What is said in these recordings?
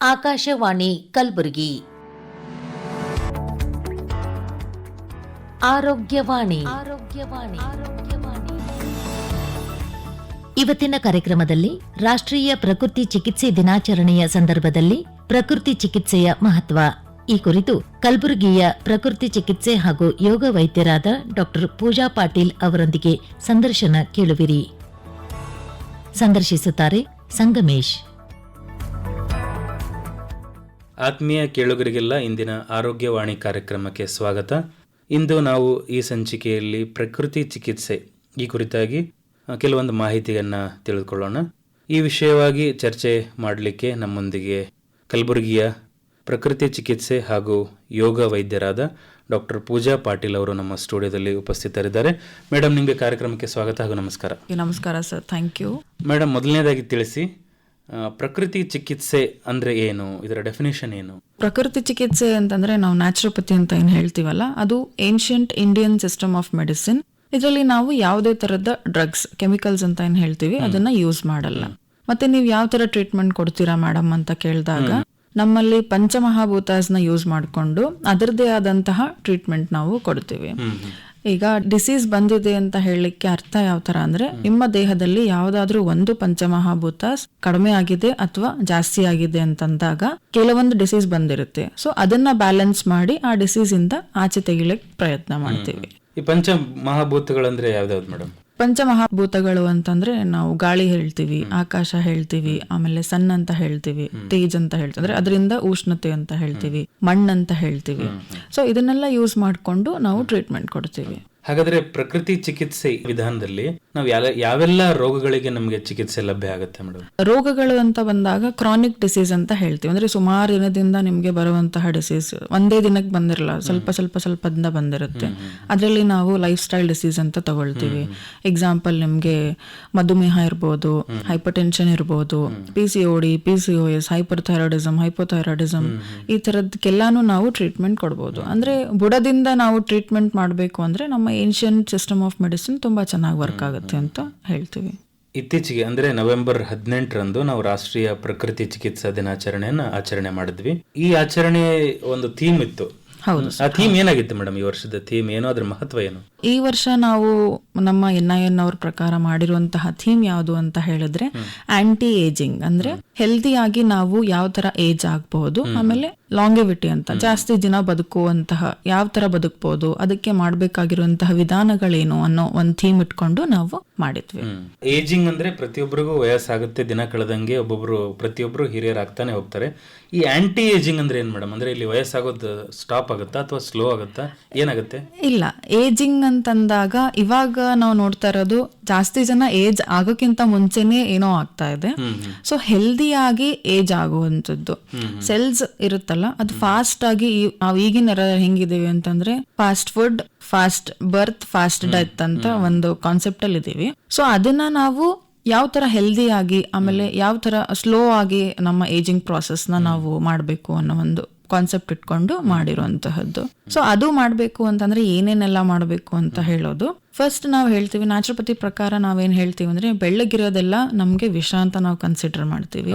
ಆಕಾಶವಾಣಿ ಕಲಬುರಗಿ. ಆರೋಗ್ಯವಾಣಿ. ಆರೋಗ್ಯವಾಣಿ. ಆರೋಗ್ಯವಾಣಿ. ಇವತ್ತಿನ ಕಾರ್ಯಕ್ರಮದಲ್ಲಿ ರಾಷ್ಟ್ರೀಯ ಪ್ರಕೃತಿ ಚಿಕಿತ್ಸೆ ದಿನಾಚರಣೆಯ ಸಂದರ್ಭದಲ್ಲಿ ಪ್ರಕೃತಿ ಚಿಕಿತ್ಸೆಯ ಮಹತ್ವ. ಈ ಕುರಿತು ಕಲಬುರಗಿಯ ಪ್ರಕೃತಿ ಚಿಕಿತ್ಸೆ ಹಾಗೂ ಯೋಗ ವೈದ್ಯರಾದ ಡಾಕ್ಟರ್ ಪೂಜಾ ಪಾಟೀಲ್ ಅವರೊಂದಿಗೆ ಸಂದರ್ಶನ ಕೇಳುವಿರಿ. ಸಂದರ್ಶಿಸುತ್ತಾರೆ ಸಂಗಮೇಶ್. ಆತ್ಮೀಯ ಕೇಳುಗರಿಗೆಲ್ಲ ಇಂದಿನ ಆರೋಗ್ಯವಾಣಿ ಕಾರ್ಯಕ್ರಮಕ್ಕೆ ಸ್ವಾಗತ. ಇಂದು ನಾವು ಈ ಸಂಚಿಕೆಯಲ್ಲಿ ಪ್ರಕೃತಿ ಚಿಕಿತ್ಸೆ ಈ ಕುರಿತಾಗಿ ಕೆಲವೊಂದು ಮಾಹಿತಿಯನ್ನು ತಿಳಿದುಕೊಳ್ಳೋಣ. ಈ ವಿಷಯವಾಗಿ ಚರ್ಚೆ ಮಾಡಲಿಕ್ಕೆ ನಮ್ಮೊಂದಿಗೆ ಕಲಬುರಗಿಯ ಪ್ರಕೃತಿ ಚಿಕಿತ್ಸೆ ಹಾಗೂ ಯೋಗ ವೈದ್ಯರಾದ ಡಾಕ್ಟರ್ ಪೂಜಾ ಪಾಟೀಲ್ ಅವರು ನಮ್ಮ ಸ್ಟುಡಿಯೋದಲ್ಲಿ ಉಪಸ್ಥಿತರಿದ್ದಾರೆ. ಮೇಡಮ್ ನಿಮಗೆ ಕಾರ್ಯಕ್ರಮಕ್ಕೆ ಸ್ವಾಗತ ಹಾಗೂ ನಮಸ್ಕಾರ. ನಮಸ್ಕಾರ ಸರ್ ಥ್ಯಾಂಕ್ ಯು. ಮೇಡಮ್ ಮೊದಲನೇದಾಗಿ ತಿಳಿಸಿ ಪ್ರಕೃತಿ ಚಿಕಿತ್ಸೆ ಅಂದ್ರೆ ಏನು? ಇದರ ಡೆಫಿನೇಷನ್ ಏನು? ಪ್ರಕೃತಿ ಚಿಕಿತ್ಸೆ ಅಂತಂದ್ರೆ ನಾವು ನ್ಯಾಚುರೋಪತಿ ಅಂತ ಏನ್ ಹೇಳ್ತೀವಲ್ಲ ಅದು ancient Indian system of medicine ಇದರಲ್ಲಿ ನಾವು ಯಾವುದೇ ತರದ ಡ್ರಗ್ಸ್ ಕೆಮಿಕಲ್ಸ್ ಅಂತ ಏನ್ ಹೇಳ್ತೀವಿ ಅದನ್ನ ಯೂಸ್ ಮಾಡಲ್ಲ. ಮತ್ತೆ ನೀವು ಯಾವ ತರ ಟ್ರೀಟ್ಮೆಂಟ್ ಕೊಡ್ತೀರಾ ಮೇಡಮ್ ಅಂತ ಕೇಳಿದಾಗ ನಮ್ಮಲ್ಲಿ ಪಂಚಮಹಾಭೂತಾಸ್ನ ಯೂಸ್ ಮಾಡಿಕೊಂಡು ಅದರದೇ ಆದಂತಹ ಟ್ರೀಟ್ಮೆಂಟ್ ನಾವು ಕೊಡ್ತೀವಿ. ಈಗ ಡಿಸೀಸ್ ಬಂದಿದೆ ಅಂತ ಹೇಳಲಿಕ್ಕೆ ಅರ್ಥ ಯಾವ ತರ ಅಂದ್ರೆ ನಿಮ್ಮ ದೇಹದಲ್ಲಿ ಯಾವ್ದಾದ್ರೂ ಒಂದು ಪಂಚಮಹಾಭೂತ ಕಡಿಮೆ ಆಗಿದೆ ಅಥವಾ ಜಾಸ್ತಿ ಆಗಿದೆ ಅಂತಂದಾಗ ಕೆಲವೊಂದು ಡಿಸೀಸ್ ಬಂದಿರುತ್ತೆ. ಸೊ ಅದನ್ನ ಬ್ಯಾಲೆನ್ಸ್ ಮಾಡಿ ಆ ಡಿಸೀಸ್ ಇಂದ ಆಚೆ ತೆಗಿಲಿಕ್ಕೆ ಪ್ರಯತ್ನ ಮಾಡ್ತೀವಿ. ಈ ಪಂಚ ಮಹಾಭೂತಗಳಂದ್ರೆ ಯಾವ್ದಾವ್ದು ಮೇಡಮ್ ಪಂಚಮಹಾಭೂತಗಳು ಅಂತಂದ್ರೆ ನಾವು ಗಾಳಿ ಹೇಳ್ತೀವಿ ಆಕಾಶ ಹೇಳ್ತೀವಿ ಆಮೇಲೆ ಸನ್ ಅಂತ ಹೇಳ್ತೀವಿ ತೇಜ್ ಅಂತ ಹೇಳ್ತೀವಿ ಅಂದ್ರೆ ಅದರಿಂದ ಉಷ್ಣತೆ ಅಂತ ಹೇಳ್ತೀವಿ ಮಣ್ಣಂತ ಹೇಳ್ತೀವಿ. ಸೊ ಇದನ್ನೆಲ್ಲ ಯೂಸ್ ಮಾಡ್ಕೊಂಡು ನಾವು ಟ್ರೀಟ್ಮೆಂಟ್ ಕೊಡ್ತೀವಿ. ಹಾಗಾದ್ರೆ ಪ್ರಕೃತಿ ಚಿಕಿತ್ಸೆ ವಿಧಾನದಲ್ಲಿ ನಾವು ಯಾವ ಯಾವೆಲ್ಲ ರೋಗಗಳಿಗೆ ನಮಗೆ ಚಿಕಿತ್ಸೆ ಲಭ್ಯ ಆಗುತ್ತೆ ಮೇಡಮ್? ರೋಗಗಳು ಅಂತ ಬಂದಾಗ ಕ್ರಾನಿಕ್ ಡಿಸೀಸ್ ಅಂತ ಹೇಳ್ತೀವಿ. ಅಂದ್ರೆ ಸುಮಾರು ದಿನದಿಂದ ನಿಮಗೆ ಬರುವಂತಹ ಡಿಸೀಸ್ ಒಂದೇ ದಿನಕ್ಕೆ ಬಂದಿರಲ್ಲ ಸ್ವಲ್ಪ ಸ್ವಲ್ಪ ಸ್ವಲ್ಪ ದಿನ ಬಂದಿರುತ್ತೆ. ಅದರಲ್ಲಿ ನಾವು ಲೈಫ್ ಸ್ಟೈಲ್ ಡಿಸೀಸ್ ಅಂತ ತಗೊಳ್ತೀವಿ. ಎಕ್ಸಾಂಪಲ್ ನಿಮಗೆ ಮಧುಮೇಹ ಇರ್ಬೋದು ಹೈಪರ್ ಟೆನ್ಷನ್ ಇರ್ಬೋದು P C O D P C O S hyperthyroidism hypothyroidism ಈ ಥರದಕ್ಕೆಲ್ಲಾನು ನಾವು ಟ್ರೀಟ್ಮೆಂಟ್ ಕೊಡ್ಬೋದು. ಅಂದ್ರೆ ಬುಡದಿಂದ ನಾವು ಟ್ರೀಟ್ಮೆಂಟ್ ಮಾಡಬೇಕು ಅಂದ್ರೆ ನಮ್ಮ ಏನ್ಷಿಯಂಟ್ ಸಿಸ್ಟಮ್ ಆಫ್ ಮೆಡಿಸಿನ್ ತುಂಬ ಚೆನ್ನಾಗಿ ವರ್ಕ್ ಆಗುತ್ತೆ ಅಂತ ಹೇಳ್ತೀವಿ. ಇತ್ತೀಚೆಗೆ ಅಂದ್ರೆ ನವೆಂಬರ್ ಹದಿನೆಂಟರಂದು ನಾವು ರಾಷ್ಟ್ರೀಯ ಪ್ರಕೃತಿ ಚಿಕಿತ್ಸಾ ದಿನಾಚರಣೆಯನ್ನು ಆಚರಣೆ ಮಾಡಿದ್ವಿ. ಈ ಆಚರಣೆ ಒಂದು ಥೀಮ್ ಇತ್ತು. ಆ ಥೀಮ್ ಏನಾಗಿತ್ತು ಮೇಡಮ್ ಈ ವರ್ಷದ ಥೀಮ್ ಏನು ಅದ್ರ ಮಹತ್ವ ಏನು? ಈ ವರ್ಷ ನಾವು ನಮ್ಮ ಎನ್ ಐ ಎನ್ ಅವ್ರ ಪ್ರಕಾರ ಮಾಡಿರುವಂತಹ ಥೀಮ್ ಯಾವುದು ಅಂತ ಹೇಳಿದ್ರೆ ಆಂಟಿ ಏಜಿಂಗ್ ಅಂದ್ರೆ ಹೆಲ್ದಿ ಆಗಿ ನಾವು ಯಾವ ತರ ಏಜ್ ಆಗಬಹುದು ಆಮೇಲೆ ಲಾಂಗೆವಿಟಿ ಅಂತ ಜಾಸ್ತಿ ದಿನ ಬದುಕುವಂತಹ ಯಾವ ತರ ಬದುಕಬಹುದು ಅದಕ್ಕೆ ಮಾಡಬೇಕಾಗಿರುವಂತಹ ವಿಧಾನಗಳೇನು ಅನ್ನೋ ಒಂದು ಥೀಮ್ ಇಟ್ಕೊಂಡು ನಾವು ಮಾಡಿದ್ವಿ. ಏಜಿಂಗ್ ಅಂದ್ರೆ ಪ್ರತಿಯೊಬ್ಬರಿಗೂ ವಯಸ್ಸಾಗುತ್ತೆ ದಿನ ಕಳೆದಂಗೆ ಒಬ್ಬೊಬ್ರು ಪ್ರತಿಯೊಬ್ಬರು ಹಿರಿಯರಾಗ್ತಾನೆ ಹೋಗ್ತಾರೆ. ಈ ಆಂಟಿ ಏಜಿಂಗ್ ಅಂದ್ರೆ ಏನ್ ಮೇಡಮ್ ಅಂದ್ರೆ ಇಲ್ಲಿ ವಯಸ್ಸಾಗೋದು ಸ್ಟಾಪ್ ಆಗುತ್ತಾ ಅಥವಾ ಸ್ಲೋ ಆಗುತ್ತಾ? ಏನಾಗುತ್ತೆ? ಇಲ್ಲ ಏಜಿಂಗ್ ಅಂತಂದಾಗ ಇವಾಗ ನಾವು ನೋಡ್ತಾ ಇರೋದು ಜಾಸ್ತಿ ಜನ ಏಜ್ ಆಗೋಕ್ಕಿಂತ ಮುಂಚೆನೆ ಏನೋ ಆಗ್ತಾ ಇದೆ. ಸೊ ಹೆಲ್ದಿ ಆಗಿ ಏಜ್ ಆಗುವಂಥದ್ದು. ಸೆಲ್ಸ್ ಇರುತ್ತಲ್ಲ ಅದು ಫಾಸ್ಟ್ ಆಗಿ ನಾವು ಈಗಿನ ಹೆಂಗಿದೀವಿ ಅಂತಂದ್ರೆ fast food fast birth fast death ಅಂತ ಒಂದು ಕಾನ್ಸೆಪ್ಟ್ ಅಲ್ಲಿ ಇದೀವಿ ಸೊ ಅದನ್ನ ನಾವು ಯಾವ ತರ ಹೆಲ್ದಿ ಆಗಿ ಆಮೇಲೆ ಯಾವ ತರ ಸ್ಲೋ ಆಗಿ ನಮ್ಮ ಏಜಿಂಗ್ ಪ್ರೋಸೆಸ್ನ ನಾವು ಮಾಡಬೇಕು ಅನ್ನೋ ಒಂದು ಕಾನ್ಸೆಪ್ಟ್ ಇಟ್ಕೊಂಡು ಮಾಡಿರುವಂತಹದ್ದು. ಸೊ ಅದು ಮಾಡಬೇಕು ಅಂತಂದ್ರೆ ಏನೇನೆಲ್ಲ ಮಾಡಬೇಕು ಅಂತ ಹೇಳೋದು. ಫಸ್ಟ್ ನಾವು ಹೇಳ್ತೀವಿ ನ್ಯಾಚುರೋಪತಿ ಪ್ರಕಾರ ನಾವೇನ್ ಹೇಳ್ತೀವಿ ಅಂದ್ರೆ ಬೆಳ್ಳಗಿರೋದೆಲ್ಲ ನಮ್ಗೆ ವಿಷ ಅಂತ ನಾವು ಕನ್ಸಿಡರ್ ಮಾಡ್ತೀವಿ.